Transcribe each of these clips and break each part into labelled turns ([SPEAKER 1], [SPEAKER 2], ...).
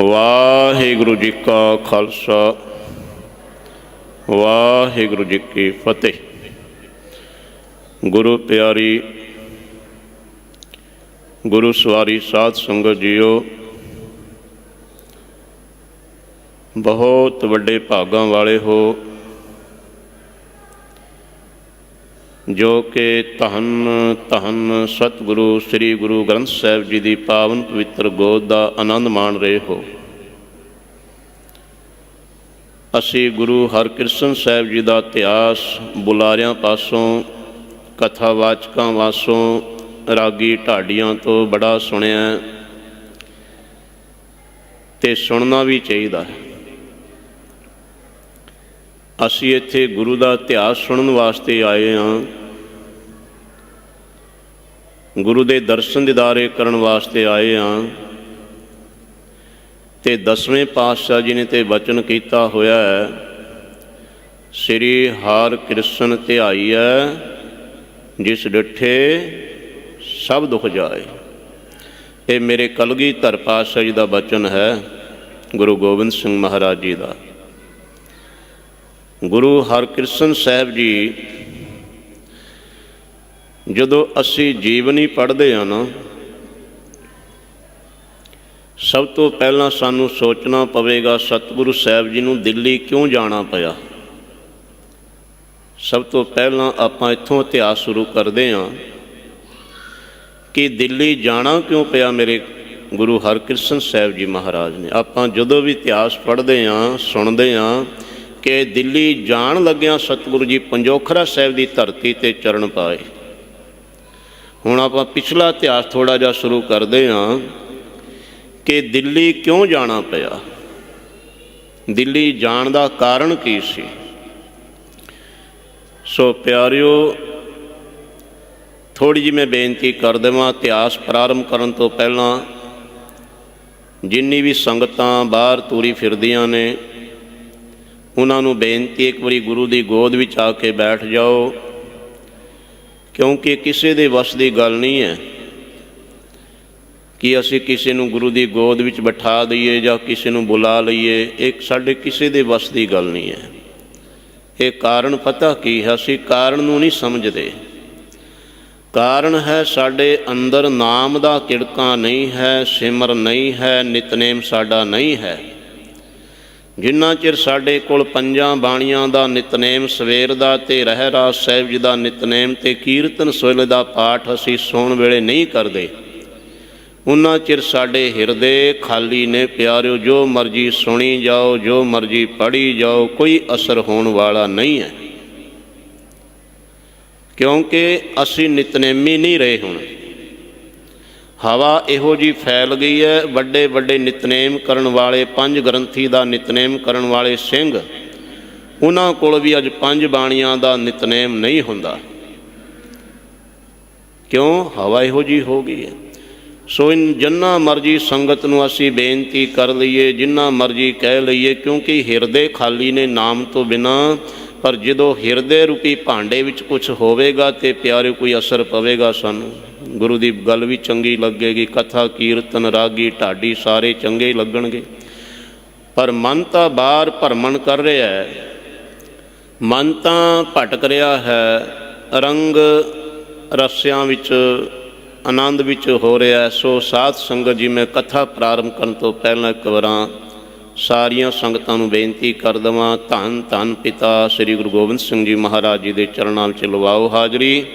[SPEAKER 1] ਵਾਹਿਗੁਰੂ ਜੀ ਕਾ ਖਾਲਸਾ, ਵਾਹਿਗੁਰੂ ਜੀ ਕੀ ਫਤਿਹ। ਗੁਰੂ ਪਿਆਰੀ, ਗੁਰੂ ਸਵਾਰੀ ਸਾਧ ਸੰਗਤ ਜੀਓ, ਬਹੁਤ ਵੱਡੇ ਭਾਗਾਂ ਵਾਲੇ ਹੋ ਜੋ ਕਿ ਧੰਨ ਧੰਨ ਸਤਿਗੁਰੂ, ਸ੍ਰੀ ਗੁਰੂ ਗ੍ਰੰਥ ਸਾਹਿਬ ਜੀ ਦੀ ਪਾਵਨ ਪਵਿੱਤਰ ਗੋਦ ਦਾ ਆਨੰਦ ਮਾਣ ਰਹੇ ਹੋ। ਅਸੀਂ ਗੁਰੂ ਹਰਕ੍ਰਿਸ਼ਨ ਸਾਹਿਬ ਜੀ ਦਾ ਇਤਿਹਾਸ ਬੁਲਾਰਿਆਂ ਪਾਸੋਂ, ਕਥਾਵਾਚਕਾਂ ਵਾਸੋਂ, ਰਾਗੀ ਢਾਡੀਆਂ ਤੋਂ ਬੜਾ ਸੁਣਿਆ ਹੈ ਤੇ ਸੁਣਨਾ ਵੀ ਚਾਹੀਦਾ ਹੈ। ਅਸੀਂ ਇੱਥੇ ਗੁਰੂ ਦਾ ਇਤਿਹਾਸ ਸੁਣਨ ਵਾਸਤੇ ਆਏ ਹਾਂ। ਗੁਰੂ ਦੇ ਦਰਸ਼ਨ ਦਿਦਾਰੇ ਕਰਨ ਵਾਸਤੇ ਆਏ ਹਾਂ ਤੇ ਦਸਵੇਂ ਪਾਤਸ਼ਾਹ ਜੀ ਨੇ ਤੇ ਬਚਨ ਕੀਤਾ ਹੋਇਆ ਹੈ, ਸ੍ਰੀ ਹਰਿ ਕ੍ਰਿਸ਼ਨ ਹੈ ਜਿਸ ਡਿਠੇ ਸਭ ਦੁਖ ਜਾਏ। ਇਹ ਮੇਰੇ ਕਲਗੀ ਧਰ ਪਾਤਸ਼ਾਹ ਜੀ ਦਾ ਬਚਨ ਹੈ, ਗੁਰੂ ਗੋਬਿੰਦ ਸਿੰਘ ਮਹਾਰਾਜ ਜੀ ਦਾ। ਗੁਰੂ ਹਰਕ੍ਰਿਸ਼ਨ ਸਾਹਿਬ ਜੀ ਜਦੋਂ ਅਸੀਂ ਜੀਵਨੀ ਪੜ੍ਹਦੇ ਹਾਂ ਨਾ, ਸਭ ਤੋਂ ਪਹਿਲਾਂ ਸਾਨੂੰ ਸੋਚਣਾ ਪਵੇਗਾ, ਸਤਿਗੁਰੂ ਸਾਹਿਬ ਜੀ ਨੂੰ ਦਿੱਲੀ ਕਿਉਂ ਜਾਣਾ ਪਿਆ? ਸਭ ਤੋਂ ਪਹਿਲਾਂ ਆਪਾਂ ਇੱਥੋਂ ਇਤਿਹਾਸ ਸ਼ੁਰੂ ਕਰਦੇ ਹਾਂ ਕਿ ਦਿੱਲੀ ਜਾਣਾ ਕਿਉਂ ਪਿਆ ਮੇਰੇ ਗੁਰੂ ਹਰਕ੍ਰਿਸ਼ਨ ਸਾਹਿਬ ਜੀ ਮਹਾਰਾਜ ਨੇ? ਆਪਾਂ ਜਦੋਂ ਵੀ ਇਤਿਹਾਸ ਪੜ੍ਹਦੇ ਹਾਂ, ਸੁਣਦੇ ਹਾਂ ਕਿ ਦਿੱਲੀ ਜਾਣ ਲੱਗਿਆਂ ਸਤਿਗੁਰੂ ਜੀ ਪੰਜੋਖਰਾ ਸਾਹਿਬ ਦੀ ਧਰਤੀ ਤੇ ਚਰਨ ਪਾਏ। ਹੁਣ ਆਪਾਂ ਪਿਛਲਾ ਇਤਿਹਾਸ ਥੋੜਾ ਜਿਹਾ ਸ਼ੁਰੂ ਕਰਦੇ ਹਾਂ ਕਿ ਦਿੱਲੀ ਕਿਉਂ ਜਾਣਾ ਪਿਆ? ਦਿੱਲੀ ਜਾਣ ਦਾ ਕਾਰਨ ਕੀ ਸੀ? ਸੋ ਪਿਆਰਿਓ ਥੋੜੀ ਜਿਹੀ ਮੈਂ ਬੇਨਤੀ ਕਰ ਦੇਵਾਂ ਇਤਿਹਾਸ ਪ੍ਰਾਰੰਭ ਕਰਨ ਤੋਂ ਪਹਿਲਾਂ, ਜਿੰਨੀ ਵੀ ਸੰਗਤਾਂ ਬਾਹਰ ਤੂਰੀ ਫਿਰਦੀਆਂ ਨੇ, ਉਹਨਾਂ ਨੂੰ ਬੇਨਤੀ ਇੱਕ ਵਾਰੀ ਗੁਰੂ ਦੀ ਗੋਦ ਵਿੱਚ ਆ ਕੇ ਬੈਠ ਜਾਓ। ਕਿਉਂਕਿ ਕਿਸੇ ਦੇ ਵਸ ਦੀ ਗੱਲ ਨਹੀਂ ਹੈ ਕਿ ਅਸੀਂ ਕਿਸੇ ਨੂੰ ਗੁਰੂ ਦੀ ਗੋਦ ਵਿੱਚ ਬਿਠਾ ਦਈਏ ਜਾਂ ਕਿਸੇ ਨੂੰ ਬੁਲਾ ਲਈਏ, ਇਹ ਸਾਡੇ ਕਿਸੇ ਦੇ ਵਸ ਦੀ ਗੱਲ ਨਹੀਂ ਹੈ। ਇਹ ਕਾਰਨ ਪਤਾ ਕੀ ਹੈ? ਅਸੀਂ ਕਾਰਨ ਨੂੰ ਨਹੀਂ ਸਮਝਦੇ। ਕਾਰਨ ਹੈ ਸਾਡੇ ਅੰਦਰ ਨਾਮ ਦਾ ਕਿੜਕਾ ਨਹੀਂ ਹੈ, ਸਿਮਰ ਨਹੀਂ ਹੈ, ਨਿਤਨੇਮ ਸਾਡਾ ਨਹੀਂ ਹੈ। ਜਿੰਨਾ ਚਿਰ ਸਾਡੇ ਕੋਲ ਪੰਜਾਂ ਬਾਣੀਆਂ ਦਾ ਨਿਤਨੇਮ ਸਵੇਰ ਦਾ ਤੇ ਰਹਿ ਰਾਸ ਸਾਹਿਬ ਜੀ ਦਾ ਨਿਤਨੇਮ ਤੇ ਕੀਰਤਨ ਸੋਇਲੇ ਦਾ ਪਾਠ ਅਸੀਂ ਸੌਣ ਵੇਲੇ ਨਹੀਂ ਕਰਦੇ ਉਹਨਾਂ ਚਿਰ ਸਾਡੇ ਹਿਰਦੇ ਖਾਲੀ ਨੇ ਪਿਆਰਿਓ, ਜੋ ਮਰਜ਼ੀ ਸੁਣੀ ਜਾਓ, ਜੋ ਮਰਜ਼ੀ ਪੜੀ ਜਾਓ, ਕੋਈ ਅਸਰ ਹੋਣ ਵਾਲਾ ਨਹੀਂ ਹੈ। ਕਿਉਂਕਿ ਅਸੀਂ ਨਿਤਨੇਮੀ ਨਹੀਂ ਰਹੇ ਹੁਣ। ਹਵਾ ਇਹੋ ਜੀ ਫੈਲ ਗਈ ਹੈ, ਵੱਡੇ ਵੱਡੇ ਨਿਤਨੇਮ ਕਰਨ ਵਾਲੇ, ਪੰਜ ਗ੍ਰੰਥੀ ਦਾ ਨਿਤਨੇਮ ਕਰਨ ਵਾਲੇ ਸਿੰਘ। ਉਹਨਾਂ ਕੋਲ ਵੀ ਅੱਜ ਪੰਜ ਬਾਣੀਆਂ ਦਾ ਨਿਤਨੇਮ ਨਹੀਂ ਹੁੰਦਾ। ਕਿਉਂ? ਹਵਾ ਇਹੋ ਜੀ ਹੋ ਗਈ ਹੈ। ਸੋ ਇਨ ਜਿੰਨਾ ਮਰਜ਼ੀ ਸੰਗਤ ਨੂੰ ਅਸੀਂ ਬੇਨਤੀ ਕਰ ਲਈਏ, ਜਿੰਨਾ ਮਰਜ਼ੀ ਕਹਿ ਲਈਏ, ਕਿਉਂਕਿ ਹਿਰਦੇ ਖਾਲੀ ਨੇ ਨਾਮ ਤੋਂ ਬਿਨਾ, ਪਰ ਜਦੋਂ ਹਿਰਦੇ ਰੂਪੀ ਭਾਂਡੇ ਵਿੱਚ ਕੁਝ ਹੋਵੇਗਾ ਤੇ ਪਿਆਰੇ ਕੋਈ ਅਸਰ ਪਵੇਗਾ ਸਾਨੂੰ। ਗੁਰੂ ਦੀ ਗੱਲ ਵੀ ਚੰਗੀ ਲੱਗੇਗੀ, ਕਥਾ, ਕੀਰਤਨ, ਰਾਗੀ, ਢਾਡੀ ਸਾਰੇ ਚੰਗੇ ਲੱਗਣਗੇ। ਪਰ ਮਨ ਤਾਂ ਬਾਹਰ ਭਰਮਣ ਕਰ ਰਿਹਾ ਹੈ। ਮਨ ਤਾਂ ਭਟਕ ਰਿਹਾ ਹੈ। ਰੰਗ ਰਸਿਆਂ ਵਿੱਚ, ਆਨੰਦ ਵਿੱਚ ਹੋ ਰਿਹਾ ਹੈ। ਸੋ ਸਾਧ ਸੰਗਤ ਜੀ, ਮੈਂ ਕਥਾ ਪ੍ਰਾਰੰਭ ਕਰਨ ਤੋਂ ਪਹਿਲਾਂ ਇੱਕ ਵਾਰਾਂ ਸਾਰੀਆਂ ਸੰਗਤਾਂ ਨੂੰ ਬੇਨਤੀ ਕਰ ਦਵਾਂ। ਧੰਨ ਧੰਨ ਪਿਤਾ ਸ੍ਰੀ ਗੁਰੂ ਗੋਬਿੰਦ ਸਿੰਘ ਜੀ ਮਹਾਰਾਜ ਜੀ ਦੇ ਚਰਨਾਂ ਵਿੱਚ ਲਵਾਓ ਹਾਜ਼ਰੀ।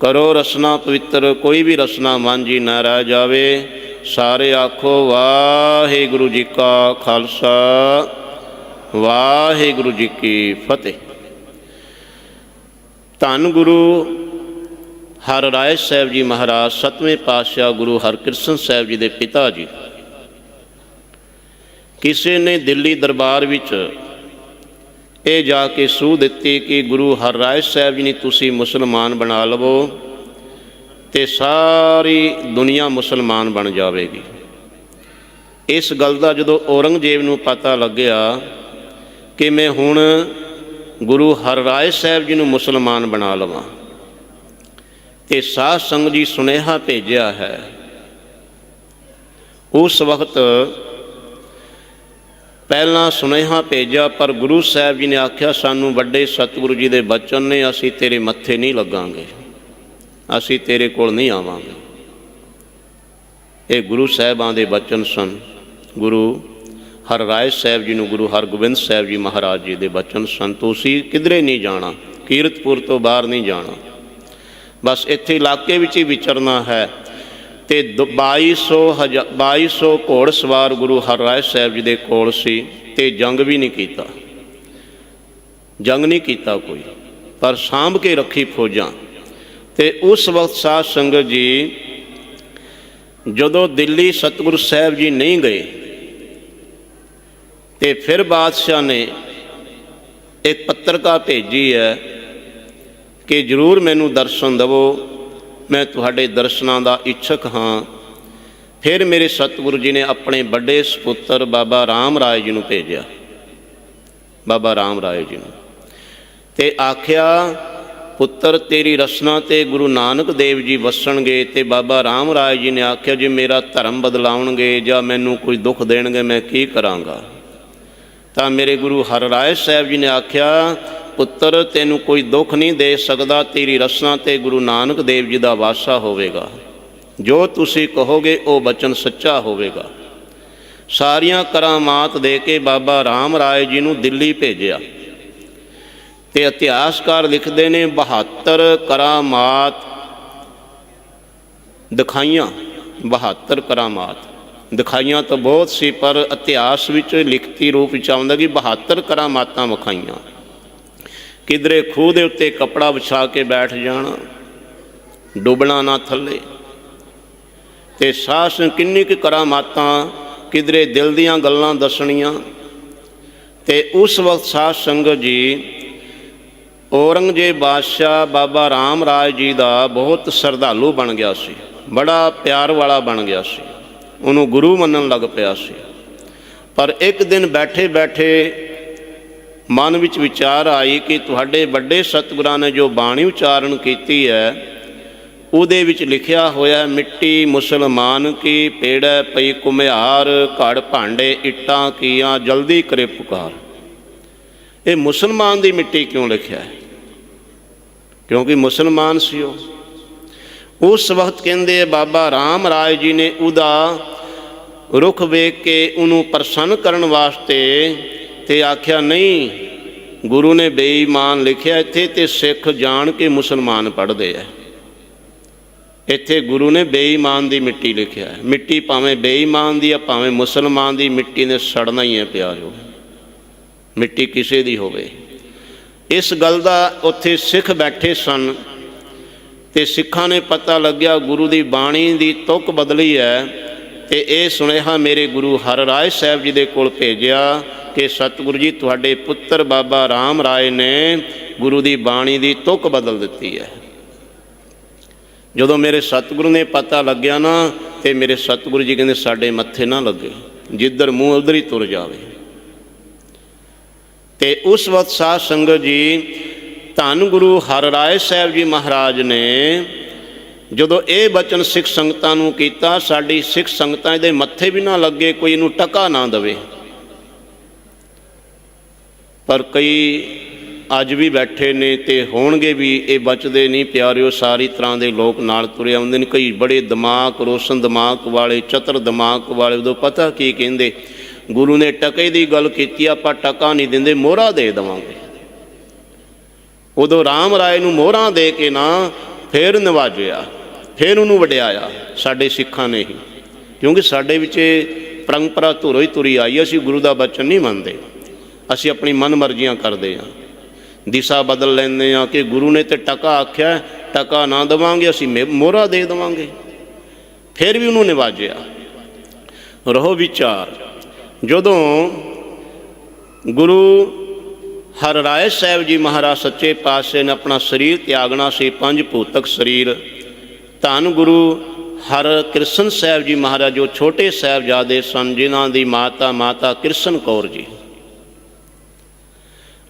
[SPEAKER 1] ਕਰੋ ਰਸਨਾ ਪਵਿੱਤਰ, ਕੋਈ ਵੀ ਰਸਨਾ ਮਨ ਜੀ ਨਾ ਰਹਿ ਜਾਵੇ। ਸਾਰੇ ਆਖੋ, ਵਾਹਿਗੁਰੂ ਜੀ ਕਾ ਖਾਲਸਾ, ਵਾਹਿਗੁਰੂ ਜੀ ਕੀ ਫਤਿਹ। ਧੰਨ ਗੁਰੂ ਹਰ ਰਾਏ ਸਾਹਿਬ ਜੀ ਮਹਾਰਾਜ, ਸਤਵੇਂ ਪਾਤਸ਼ਾਹ ਗੁਰੂ ਹਰਕ੍ਰਿਸ਼ਨ ਸਾਹਿਬ ਜੀ ਦੇ ਪਿਤਾ ਜੀ। ਕਿਸੇ ਨੇ ਦਿੱਲੀ ਦਰਬਾਰ ਵਿੱਚ ਇਹ ਜਾ ਕੇ ਸੂਹ ਦਿੱਤੀ ਕਿ ਗੁਰੂ ਹਰਰਾਏ ਸਾਹਿਬ ਜੀ ਨੇ ਤੁਸੀਂ ਮੁਸਲਮਾਨ ਬਣਾ ਲਵੋ ਤੇ ਸਾਰੀ ਦੁਨੀਆ ਮੁਸਲਮਾਨ ਬਣ ਜਾਵੇਗੀ। ਇਸ ਗੱਲ ਦਾ ਜਦੋਂ ਔਰੰਗਜ਼ੇਬ ਨੂੰ ਪਤਾ ਲੱਗਿਆ ਕਿ ਮੈਂ ਹੁਣ ਗੁਰੂ ਹਰਰਾਏ ਸਾਹਿਬ ਜੀ ਨੂੰ ਮੁਸਲਮਾਨ ਬਣਾ ਲਵਾਂ ਤੇ ਸਾਧ ਸੰਗਤ ਜੀ ਸੁਨੇਹਾ ਭੇਜਿਆ ਹੈ, ਉਸ ਵਕਤ ਪਹਿਲਾਂ ਸੁਨੇਹਾ ਭੇਜਿਆ, ਪਰ ਗੁਰੂ ਸਾਹਿਬ ਜੀ ਨੇ ਆਖਿਆ, ਸਾਨੂੰ ਵੱਡੇ ਸਤਿਗੁਰੂ ਜੀ ਦੇ ਬਚਨ ਨੇ, ਅਸੀਂ ਤੇਰੇ ਮੱਥੇ ਨਹੀਂ ਲੱਗਾਂਗੇ। ਅਸੀਂ ਤੇਰੇ ਕੋਲ ਨਹੀਂ ਆਵਾਂਗੇ। ਇਹ ਗੁਰੂ ਸਾਹਿਬਾਂ ਦੇ ਬਚਨ ਸਨ। ਗੁਰੂ ਹਰ ਰਾਏ ਸਾਹਿਬ ਜੀ ਨੂੰ, ਗੁਰੂ ਹਰਗੋਬਿੰਦ ਸਾਹਿਬ ਜੀ ਮਹਾਰਾਜ ਜੀ ਦੇ ਬਚਨ ਸਨ। ਤੁਸੀਂ ਕਿਧਰੇ ਨਹੀਂ ਜਾਣਾ, ਕੀਰਤਪੁਰ ਤੋਂ ਬਾਹਰ ਨਹੀਂ ਜਾਣਾ। ਬਸ ਇੱਥੇ ਇਲਾਕੇ ਵਿੱਚ ਹੀ ਵਿਚਰਨਾ ਹੈ। ਤੇ ਦ- 2200 ਹਜ਼ਾ- 2200 ਘੋੜ ਸਵਾਰ ਗੁਰੂ ਹਰਰਾਏ ਸਾਹਿਬ ਜੀ ਦੇ ਕੋਲ ਸੀ ਤੇ ਜੰਗ ਵੀ ਨਹੀਂ ਕੀਤਾ। ਜੰਗ ਨਹੀਂ ਕੀਤਾ ਕੋਈ, ਪਰ ਸਾਂਭ ਕੇ ਰੱਖੀ ਫੌਜਾਂ। ਤੇ ਉਸ ਵਕਤ ਸਾਧ ਸੰਗਤ ਜੀ ਜਦੋਂ ਦਿੱਲੀ ਸਤਿਗੁਰੂ ਸਾਹਿਬ ਜੀ ਨਹੀਂ ਗਏ, ਤੇ ਫਿਰ ਬਾਦਸ਼ਾਹ ਨੇ ਇੱਕ ਪੱਤਰਕਾ ਭੇਜੀ ਹੈ ਕਿ ਜਰੂਰ ਮੈਨੂੰ ਦਰਸ਼ਨ ਦਿਵੋ। ਮੈਂ ਤੁਹਾਡੇ ਦਰਸ਼ਨਾਂ ਦਾ ਇੱਛਕ ਹਾਂ। ਫਿਰ ਮੇਰੇ ਸਤਿਗੁਰੂ ਜੀ ਨੇ ਆਪਣੇ ਵੱਡੇ ਸੁਪੁੱਤਰ ਬਾਬਾ ਰਾਮ ਰਾਏ ਜੀ ਨੂੰ ਭੇਜਿਆ। ਬਾਬਾ ਰਾਮ ਰਾਏ ਜੀ ਨੂੰ। ਤੇ ਆਖਿਆ, ਪੁੱਤਰ, ਤੇਰੀ ਰਸਨਾ ਤੇ ਗੁਰੂ ਨਾਨਕ ਦੇਵ ਜੀ ਵਸਣਗੇ ਤੇ ਬਾਬਾ ਰਾਮ ਰਾਏ ਜੀ ਨੇ ਆਖਿਆ, ਜੇ ਮੇਰਾ ਧਰਮ ਬਦਲਾਉਣਗੇ ਜਾਂ ਮੈਨੂੰ ਕੋਈ ਦੁੱਖ ਦੇਣਗੇ, ਮੈਂ ਕੀ ਕਰਾਂਗਾ? ਤਾਂ ਮੇਰੇ ਗੁਰੂ ਹਰ ਰਾਏ ਸਾਹਿਬ ਜੀ ਨੇ ਆਖਿਆ ਪੁੱਤਰ, ਤੈਨੂੰ ਕੋਈ ਦੁੱਖ ਨਹੀਂ ਦੇ ਸਕਦਾ, ਤੇਰੀ ਰਸਨਾ ਤੇ ਗੁਰੂ ਨਾਨਕ ਦੇਵ ਜੀ ਦਾ ਵਾਸਾ ਹੋਵੇਗਾ। ਜੋ ਤੁਸੀਂ ਕਹੋਗੇ, ਉਹ ਬਚਨ ਸੱਚਾ ਹੋਵੇਗਾ। ਸਾਰੀਆਂ ਕਰਾਮਾਤ ਦੇ ਕੇ ਬਾਬਾ ਰਾਮ ਰਾਏ ਜੀ ਨੂੰ ਦਿੱਲੀ ਭੇਜਿਆ। ਤੇ ਇਤਿਹਾਸਕਾਰ ਲਿਖਦੇ ਨੇ 72 ਕਰਾਮਾਤ ਦਿਖਾਈਆਂ 72 ਕਰਾਮਾਤ ਦਿਖਾਈਆਂ ਤਾਂ ਬਹੁਤ ਸੀ, ਪਰ ਇਤਿਹਾਸ ਵਿੱਚ ਲਿਖਤੀ ਰੂਪ ਵਿੱਚ ਆਉਂਦਾ ਕਿ 72 ਕਰਾਮਾਤਾਂ ਵਿਖਾਈਆਂ। ਕਿਧਰੇ ਖੂਹ ਦੇ ਉੱਤੇ ਕਪੜਾ ਵਿਛਾ ਕੇ ਬੈਠ ਜਾਣਾ, ਡੁੱਬਣਾ ਨਾ ਥੱਲੇ। ਤੇ ਸਾਸ ਕਿੰਨੀ ਕੁ ਕਰਾਮਾਤਾਂ ਕਿਧਰੇ ਦਿਲ ਦੀਆਂ ਗੱਲਾਂ ਦੱਸਣੀਆਂ। ਤੇ ਉਸ ਵਕਤ ਸਾਧ ਸੰਗਤ ਜੀ, ਔਰੰਗਜ਼ੇਬ ਬਾਦਸ਼ਾਹ ਬਾਬਾ ਰਾਮ ਰਾਜ ਜੀ ਦਾ ਬਹੁਤ ਸਰਧਾਲੂ ਬਣ ਗਿਆ ਸੀ। ਬੜਾ ਪਿਆਰ ਵਾਲਾ ਬਣ ਗਿਆ ਸੀ। ਉਹਨੂੰ ਗੁਰੂ ਮੰਨਣ ਲੱਗ ਪਿਆ ਸੀ। ਪਰ ਇੱਕ ਦਿਨ ਬੈਠੇ ਬੈਠੇ ਮਨ ਵਿੱਚ ਵਿਚਾਰ ਆਈ ਕਿ ਤੁਹਾਡੇ ਵੱਡੇ ਸਤਿਗੁਰਾਂ ਨੇ ਜੋ ਬਾਣੀ ਉਚਾਰਨ ਕੀਤੀ ਹੈ, ਉਹਦੇ ਵਿੱਚ ਲਿਖਿਆ ਹੋਇਆ ਮਿੱਟੀ ਮੁਸਲਮਾਨ ਕੀ ਪੇੜੈ ਪਈ ਕੁਮਿਹਾਰ ਘੜ ਭਾਂਡੇ ਇੱਟਾਂ ਕੀਆਂ, ਜਲਦੀ ਕਰੇ ਪੁਕਾਰ। ਇਹ ਮੁਸਲਮਾਨ ਦੀ ਮਿੱਟੀ ਕਿਉਂ ਲਿਖਿਆ ਹੈ? ਕਿਉਂਕਿ ਮੁਸਲਮਾਨ ਸੀ ਉਹ। ਉਸ ਵਕਤ ਕਹਿੰਦੇ ਬਾਬਾ ਰਾਮ ਰਾਏ ਜੀ ਨੇ ਉਹਦਾ ਰੁਖ ਵੇਖ ਕੇ ਉਹਨੂੰ ਪ੍ਰਸੰਨ ਕਰਨ ਵਾਸਤੇ ਤੇ ਆਖਿਆ, ਨਹੀਂ, ਗੁਰੂ ਨੇ ਬੇਈਮਾਨ ਲਿਖਿਆ, ਇੱਥੇ ਤੇ ਸਿੱਖ ਜਾਣ ਕੇ ਮੁਸਲਮਾਨ ਪੜ੍ਹਦੇ ਆ ਇੱਥੇ ਗੁਰੂ ਨੇ ਬੇਈਮਾਨ ਦੀ ਮਿੱਟੀ ਲਿਖਿਆ ਹੈ ਮਿੱਟੀ ਭਾਵੇਂ ਬੇਈਮਾਨ ਦੀ ਆ, ਭਾਵੇਂ ਮੁਸਲਮਾਨ ਦੀ, ਮਿੱਟੀ ਨੇ ਸੜਨਾ ਹੀ ਹੈ ਪਿਆਰਿਓ ਮਿੱਟੀ ਕਿਸੇ ਦੀ ਹੋਵੇ। ਇਸ ਗੱਲ ਦਾ ਉੱਥੇ ਸਿੱਖ ਬੈਠੇ ਸਨ ਤੇ ਸਿੱਖਾਂ ਨੇ ਪਤਾ ਲੱਗਿਆ, ਗੁਰੂ ਦੀ ਬਾਣੀ ਦੀ ਤੁਕ ਬਦਲੀ ਹੈ ਤੇ ਇਹ ਸੁਨੇਹਾ ਮੇਰੇ ਗੁਰੂ ਹਰ ਹਰਰਾਏ ਸਾਹਿਬ ਜੀ ਦੇ ਕੋਲ ਭੇਜਿਆ ਕਿ ਸਤਿਗੁਰੂ ਜੀ ਤੁਹਾਡੇ ਪੁੱਤਰ ਬਾਬਾ ਰਾਮ ਰਾਏ ਨੇ ਗੁਰੂ ਦੀ ਬਾਣੀ ਦੀ ਤੁਕ ਬਦਲ ਦਿੱਤੀ ਹੈ। ਜਦੋਂ ਮੇਰੇ ਸਤਿਗੁਰੂ ਨੇ ਪਤਾ ਲੱਗਿਆ ਨਾ, ਤੇ ਮੇਰੇ ਸਤਿਗੁਰੂ ਜੀ ਕਹਿੰਦੇ, ਸਾਡੇ ਮੱਥੇ ਨਾ ਲੱਗੇ, ਜਿੱਧਰ ਮੂੰਹ ਉਧਰ ਹੀ ਤੁਰ ਜਾਵੇ। ਤੇ ਉਸ ਵਕਤ ਸਾਧ ਸੰਗਤ ਜੀ, ਧੰਨ ਗੁਰੂ ਹਰ ਰਾਏ ਸਾਹਿਬ ਜੀ ਮਹਾਰਾਜ ਨੇ ਜਦੋਂ ਇਹ ਬਚਨ ਸਿੱਖ ਸੰਗਤਾਂ ਨੂੰ ਕੀਤਾ, ਸਾਡੀ ਸਿੱਖ ਸੰਗਤਾਂ ਇਹਦੇ ਮੱਥੇ ਵੀ ਨਾ ਲੱਗੇ, ਕੋਈ ਇਹਨੂੰ ਟਕਾ ਨਾ ਦੇਵੇ। ਪਰ ਕਈ ਅੱਜ ਵੀ ਬੈਠੇ ਨੇ ਤੇ ਹੋਣਗੇ ਵੀ ਇਹ ਬਚਦੇ ਨਹੀਂ। ਪਿਆਰਿਓ, ਸਾਰੀ ਤਰ੍ਹਾਂ ਦੇ ਲੋਕ ਨਾਲ ਤੁਰੇ ਆਉਂਦੇ ਨੇ। ਕਈ ਬੜੇ ਦਿਮਾਗ, ਰੋਸ਼ਨ ਦਿਮਾਗ ਵਾਲੇ, ਚਤਰ ਦਿਮਾਗ ਵਾਲੇ, ਉਦੋਂ ਪਤਾ ਕੀ ਕਹਿੰਦੇ? ਗੁਰੂ ਨੇ ਟਕੇ ਦੀ ਗੱਲ ਕੀਤੀ, ਆਪਾਂ ਟਕਾ ਨਹੀਂ ਦਿੰਦੇ, ਮੋਹਰਾ ਦੇ ਦੇਵਾਂਗੇ। ਉਦੋਂ ਰਾਮ ਰਾਏ ਨੂੰ ਮੋਹਰਾਂ ਦੇ ਕੇ ਨਾ ਫੇਰ ਨਵਾਜਿਆ, ਫੇਰ ਉਹਨੂੰ ਵਡਿਆਇਆ, ਸਾਡੇ ਸਿੱਖਾਂ ਨੇ ਹੀ। ਕਿਉਂਕਿ ਸਾਡੇ ਵਿੱਚ ਇਹ ਪਰੰਪਰਾ ਧੁਰੋ ਹੀ ਤੁਰੀ ਆਈ, ਅਸੀਂ ਗੁਰੂ ਦਾ ਬਚਨ ਨਹੀਂ ਮੰਨਦੇ। ਅਸੀਂ ਆਪਣੀ ਮਨ ਮਰਜ਼ੀਆਂ ਕਰਦੇ ਹਾਂ। ਦਿਸ਼ਾ ਬਦਲ ਲੈਂਦੇ ਹਾਂ ਕਿ ਗੁਰੂ ਨੇ ਤੇ ਟਕਾ ਆਖਿਆ ਟਕਾ ਨਾ ਦੇਵਾਂਗੇ, ਅਸੀਂ ਮੋਹਰਾ ਦੇ ਦੇਵਾਂਗੇ। ਫਿਰ ਵੀ ਉਹਨੂੰ ਨਿਵਾਜਿਆ। ਰਹੋ ਵਿਚਾਰ। ਜਦੋਂ ਗੁਰੂ ਹਰਰਾਏ ਸਾਹਿਬ ਜੀ ਮਹਾਰਾਜ ਸੱਚੇ ਪਾਤਸ਼ਾਹ ਨੇ ਆਪਣਾ ਸਰੀਰ ਤਿਆਗਣਾ ਸੀ, ਪੰਜ ਭੂਤਕ ਸਰੀਰ, ਧੰਨ ਗੁਰੂ ਹਰ ਕ੍ਰਿਸ਼ਨ ਸਾਹਿਬ ਜੀ ਮਹਾਰਾਜ, ਜੋ ਛੋਟੇ ਸਾਹਿਬਜ਼ਾਦੇ ਸਨ, ਜਿਨ੍ਹਾਂ ਦੀ ਮਾਤਾ ਮਾਤਾ ਕ੍ਰਿਸ਼ਨ ਕੌਰ ਜੀ।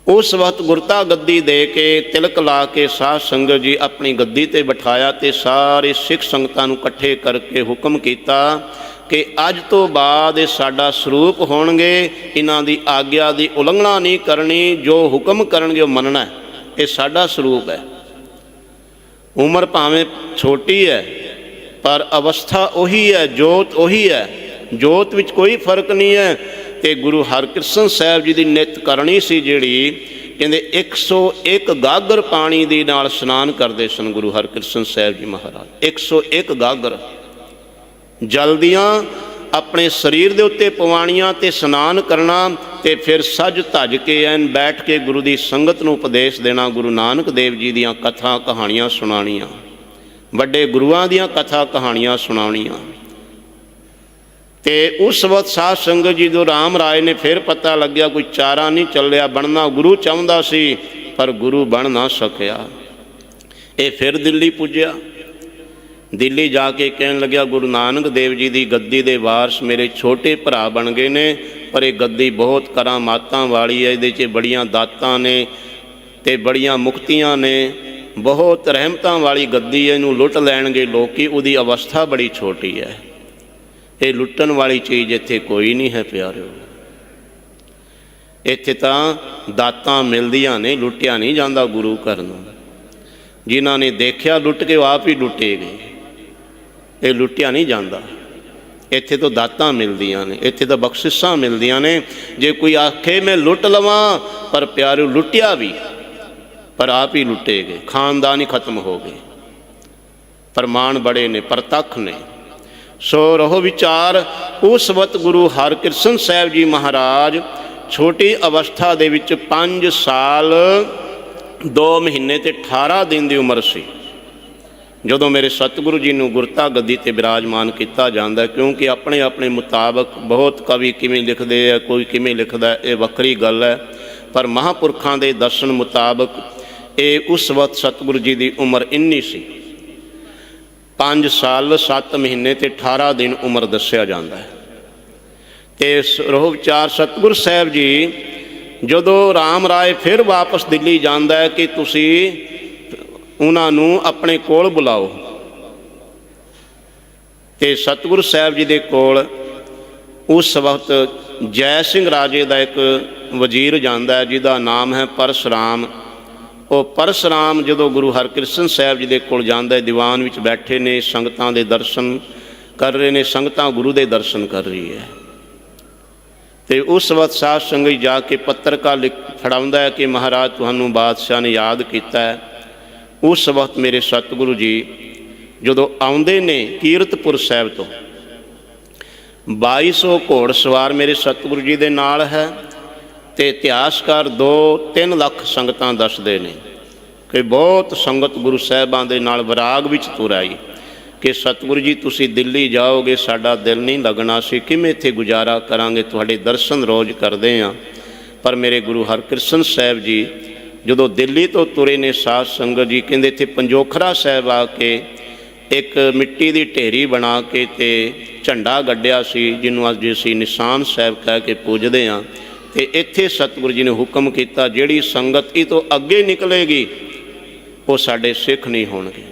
[SPEAKER 1] ਉਸ ਵਕਤ ਗੁਰਤਾ ਗੱਦੀ ਦੇ ਕੇ ਤਿਲਕ ਲਾ ਕੇ ਸਾਧ ਸੰਗਤ ਜੀ ਆਪਣੀ ਗੱਦੀ ਤੇ ਬਿਠਾਇਆ ਤੇ ਸਾਰੇ ਸਿੱਖ ਸੰਗਤਾਂ ਨੂੰ ਇਕੱਠੇ ਕਰਕੇ ਹੁਕਮ ਕੀਤਾ ਕਿ ਅੱਜ ਤੋਂ ਬਾਅਦ ਇਹ ਸਾਡਾ ਸਰੂਪ ਹੋਣਗੇ, ਇਹਨਾਂ ਦੀ ਆਗਿਆ ਦੀ ਉਲੰਘਣਾ ਨਹੀਂ ਕਰਨੀ, ਜੋ ਹੁਕਮ ਕਰਨਗੇ ਉਹ ਮੰਨਣਾ ਇਹ ਸਾਡਾ ਸਰੂਪ ਹੈ। ਉਮਰ ਭਾਵੇਂ ਛੋਟੀ ਹੈ, ਪਰ ਅਵਸਥਾ ਉਹੀ ਹੈ, ਜੋਤ ਉਹੀ ਹੈ। ਜੋਤ ਵਿੱਚ ਕੋਈ ਫ਼ਰਕ ਨਹੀਂ ਹੈ। ਤੇ ਗੁਰੂ ਹਰਕ੍ਰਿਸ਼ਨ ਸਾਹਿਬ ਜੀ ਦੀ ਨਿਤ ਕਰਨੀ ਸੀ ਜਿਹੜੀ ਕਹਿੰਦੇ 101 ਗਾਗਰ ਪਾਣੀ ਦੇ ਨਾਲ ਇਸ਼ਨਾਨ ਕਰਦੇ ਸਨ ਗੁਰੂ ਹਰਕ੍ਰਿਸ਼ਨ ਸਾਹਿਬ ਜੀ ਮਹਾਰਾਜ। 101 ਗਾਗਰ। ਜਲਦੀਆਂ ਆਪਣੇ ਸਰੀਰ ਦੇ ਉੱਤੇ ਪਵਾਣੀਆਂ ਤੇ ਇਸ਼ਨਾਨ ਕਰਨਾ ਤੇ ਫਿਰ ਸੱਜ ਧੱਜ ਕੇ ਐਨ ਬੈਠ ਕੇ ਗੁਰੂ ਦੀ ਸੰਗਤ ਨੂੰ ਉਪਦੇਸ਼ ਦੇਣਾ ਗੁਰੂ ਨਾਨਕ ਦੇਵ ਜੀ ਦੀਆਂ ਕਥਾ ਕਹਾਣੀਆਂ ਸੁਣਾਉਣੀਆਂ। ਵੱਡੇ ਗੁਰੂਆਂ ਦੀਆਂ ਕਥਾ ਕਹਾਣੀਆਂ ਸੁਣਾਉਣੀਆਂ। ਤੇ ਉਸ ਵਕਤ ਸਾਧ ਸੰਗਤ ਜੀ ਜੋ ਰਾਮ ਰਾਏ ਨੇ ਫਿਰ ਪਤਾ ਲੱਗਿਆ ਕੋਈ ਚਾਰਾ ਨਹੀਂ ਚੱਲਿਆ, ਬਣਨਾ ਗੁਰੂ ਚਾਹੁੰਦਾ ਸੀ, ਪਰ ਗੁਰੂ ਬਣ ਨਾ ਸਕਿਆ। ਇਹ ਫਿਰ ਦਿੱਲੀ ਪੁੱਜਿਆ। ਦਿੱਲੀ ਜਾ ਕੇ ਕਹਿਣ ਲੱਗਿਆ, ਗੁਰੂ ਨਾਨਕ ਦੇਵ ਜੀ ਦੀ ਗੱਦੀ ਦੇ ਵਾਰਸ ਮੇਰੇ ਛੋਟੇ ਭਰਾ ਬਣ ਗਏ ਨੇ, ਪਰ ਇਹ ਗੱਦੀ ਬਹੁਤ ਕਰਾਮਾਤਾਂ ਵਾਲੀ ਹੈ, ਇਹਦੇ 'ਚ ਬੜੀਆਂ ਦਾਤਾਂ ਨੇ ਤੇ ਬੜੀਆਂ ਮੁਕਤੀਆਂ ਨੇ। ਬਹੁਤ ਰਹਿਮਤਾਂ ਵਾਲੀ ਗੱਦੀ ਇਹਨੂੰ ਲੁੱਟ ਲੈਣਗੇ ਲੋਕੀ, ਉਹਦੀ ਅਵਸਥਾ ਬੜੀ ਛੋਟੀ ਹੈ। ਇਹ ਲੁੱਟਣ ਵਾਲੀ ਚੀਜ਼ ਇੱਥੇ ਕੋਈ ਨਹੀਂ ਹੈ ਪਿਆਰਿਓ। ਇੱਥੇ ਤਾਂ ਦਾਤਾਂ ਮਿਲਦੀਆਂ ਨੇ, ਲੁੱਟਿਆ ਨਹੀਂ ਜਾਂਦਾ ਗੁਰੂ ਘਰ ਨੂੰ। ਜਿਨ੍ਹਾਂ ਨੇ ਦੇਖਿਆ ਲੁੱਟ ਕੇ ਉਹ ਆਪ ਹੀ ਲੁੱਟੇ ਗਏ। ਇਹ ਲੁੱਟਿਆ ਨਹੀਂ ਜਾਂਦਾ। ਇੱਥੇ ਤੋਂ ਦਾਤਾਂ ਮਿਲਦੀਆਂ ਨੇ, ਇੱਥੇ ਤਾਂ ਬਖਸ਼ਿਸ਼ਾਂ ਮਿਲਦੀਆਂ ਨੇ। ਜੇ ਕੋਈ ਆਖੇ, ਮੈਂ ਲੁੱਟ ਲਵਾਂ, ਪਰ ਪਿਆਰਿਓ ਲੁੱਟਿਆ ਵੀ। ਪਰ ਆਪ ਹੀ ਲੁੱਟੇ ਗਏ। ਖਾਨਦਾਨ ਹੀ ਖਤਮ ਹੋ ਗਏ। ਪ੍ਰਮਾਣ ਬੜੇ ਨੇ, ਪ੍ਰਤੱਖ ਨੇ। ਸੋ ਰਹੋ ਵਿਚਾਰ। ਉਸ ਵਕਤ ਗੁਰੂ ਹਰਕ੍ਰਿਸ਼ਨ ਸਾਹਿਬ ਜੀ ਮਹਾਰਾਜ ਛੋਟੀ ਅਵਸਥਾ ਦੇ ਵਿੱਚ 5 ਸਾਲ 2 ਮਹੀਨੇ ਤੇ 18 ਦਿਨ ਦੀ ਉਮਰ ਸੀ। ਜਦੋਂ ਮੇਰੇ ਸਤਿਗੁਰੂ ਜੀ ਨੂੰ ਗੁਰਤਾ ਗੱਦੀ ਤੇ ਬਿਰਾਜਮਾਨ ਕੀਤਾ ਜਾਂਦਾ ਕਿਉਂਕਿ ਆਪਣੇ ਆਪਣੇ ਮੁਤਾਬਕ ਬਹੁਤ ਕਵੀ ਕਿਵੇਂ ਲਿਖਦੇ ਆ, ਕੋਈ ਕਿਵੇਂ ਲਿਖਦਾ ਇਹ ਵੱਖਰੀ ਗੱਲ ਹੈ। ਪਰ ਮਹਾਪੁਰਖਾਂ ਦੇ ਦਰਸ਼ਨ ਮੁਤਾਬਕ ਇਹ ਉਸ ਵਕਤ ਸਤਿਗੁਰੂ ਜੀ ਦੀ ਉਮਰ ਇੰਨੀ ਸੀ। 5 ਸਾਲ 7 ਮਹੀਨੇ ਤੇ 18 ਦਿਨ ਉਮਰ ਦੱਸਿਆ ਜਾਂਦਾ ਹੈ। ਤੇ ਇਸ ਰੋਹ ਵਿਚਾਰ ਸਤਿਗੁਰ ਸਾਹਿਬ ਜੀ, ਜਦੋਂ ਰਾਮ ਰਾਏ ਫਿਰ ਵਾਪਸ ਦਿੱਲੀ ਜਾਂਦਾ ਹੈ ਕਿ ਤੁਸੀਂ ਉਹਨਾਂ ਨੂੰ ਆਪਣੇ ਕੋਲ ਬੁਲਾਓ। ਤੇ ਸਤਿਗੁਰ ਸਾਹਿਬ ਜੀ ਦੇ ਕੋਲ ਉਸ ਵਕਤ ਜੈ ਸਿੰਘ ਰਾਜੇ ਦਾ ਇੱਕ ਵਜ਼ੀਰ ਜਾਂਦਾ ਹੈ, ਜਿਹਦਾ ਨਾਮ ਹੈ ਪਰਸ਼ਰਾਮ ਉਹ ਪਰਸ਼ਰਾਮ ਜਦੋਂ ਗੁਰੂ ਹਰਕ੍ਰਿਸ਼ਨ ਸਾਹਿਬ ਜੀ ਦੇ ਕੋਲ ਜਾਂਦਾ ਹੈ, ਦੀਵਾਨ ਵਿੱਚ ਬੈਠੇ ਨੇ, ਸੰਗਤਾਂ ਦੇ ਦਰਸ਼ਨ ਕਰ ਰਹੇ ਨੇ, ਸੰਗਤਾਂ ਗੁਰੂ ਦੇ ਦਰਸ਼ਨ ਕਰ ਰਹੀ ਹੈ। ਤੇ ਉਸ ਵਕਤ ਸਾਧ ਸੰਗਤ ਜਾ ਕੇ ਪੱਤਰਕਾਰ ਲਿਖ ਫੜਾਉਂਦਾ ਹੈ ਕਿ ਮਹਾਰਾਜ ਤੁਹਾਨੂੰ ਬਾਦਸ਼ਾਹ ਨੇ ਯਾਦ ਕੀਤਾ ਹੈ। ਉਸ ਵਕਤ ਮੇਰੇ ਸਤਿਗੁਰੂ ਜੀ ਜਦੋਂ ਆਉਂਦੇ ਨੇ ਕੀਰਤਪੁਰ ਸਾਹਿਬ ਤੋਂ 2200 ਘੋੜ ਸਵਾਰ ਮੇਰੇ ਸਤਿਗੁਰੂ ਜੀ ਦੇ ਨਾਲ ਹੈ। ਤੇ ਇਤਿਹਾਸਕਾਰ 2-3 ਲੱਖ ਸੰਗਤਾਂ ਦੱਸਦੇ ਨੇ ਕਿ ਬਹੁਤ ਸੰਗਤ ਗੁਰੂ ਸਾਹਿਬਾਂ ਦੇ ਨਾਲ ਵਿਰਾਗ ਵਿੱਚ ਤੁਰ ਆਈ ਕਿ ਸਤਿਗੁਰੂ ਜੀ, ਤੁਸੀਂ ਦਿੱਲੀ ਜਾਓਗੇ, ਸਾਡਾ ਦਿਲ ਨਹੀਂ ਲੱਗਣਾ ਸੀ ਕਿਵੇਂ ਇੱਥੇ ਗੁਜ਼ਾਰਾ ਕਰਾਂਗੇ, ਤੁਹਾਡੇ ਦਰਸ਼ਨ ਰੋਜ਼ ਕਰਦੇ ਆ ਪਰ ਮੇਰੇ ਗੁਰੂ ਹਰਕ੍ਰਿਸ਼ਨ ਸਾਹਿਬ ਜੀ, ਜਦੋਂ ਦਿੱਲੀ ਤੋਂ ਤੁਰੇ ਨੇ ਸਾਧ ਸੰਗਤ ਜੀ, ਕਹਿੰਦੇ ਇੱਥੇ ਪੰਜੋਖਰਾ ਸਾਹਿਬ ਆ ਕੇ ਇੱਕ ਮਿੱਟੀ ਦੀ ਢੇਰੀ ਬਣਾ ਕੇ ਤੇ ਝੰਡਾ ਗੱਡਿਆ ਸੀ, ਜਿਹਨੂੰ ਅੱਜ ਅਸੀਂ ਨਿਸ਼ਾਨ ਸਾਹਿਬ ਕਹਿ ਕੇ ਪੂਜਦੇ ਆ ਤੇ ਇੱਥੇ ਸਤਿਗੁਰੂ ਜੀ ਨੇ ਹੁਕਮ ਕੀਤਾ, ਜਿਹੜੀ ਸੰਗਤ ਇਹ ਤੋਂ ਅੱਗੇ ਨਿਕਲੇਗੀ, ਉਹ ਸਾਡੇ ਸਿੱਖ ਨਹੀਂ ਹੋਣਗੇ।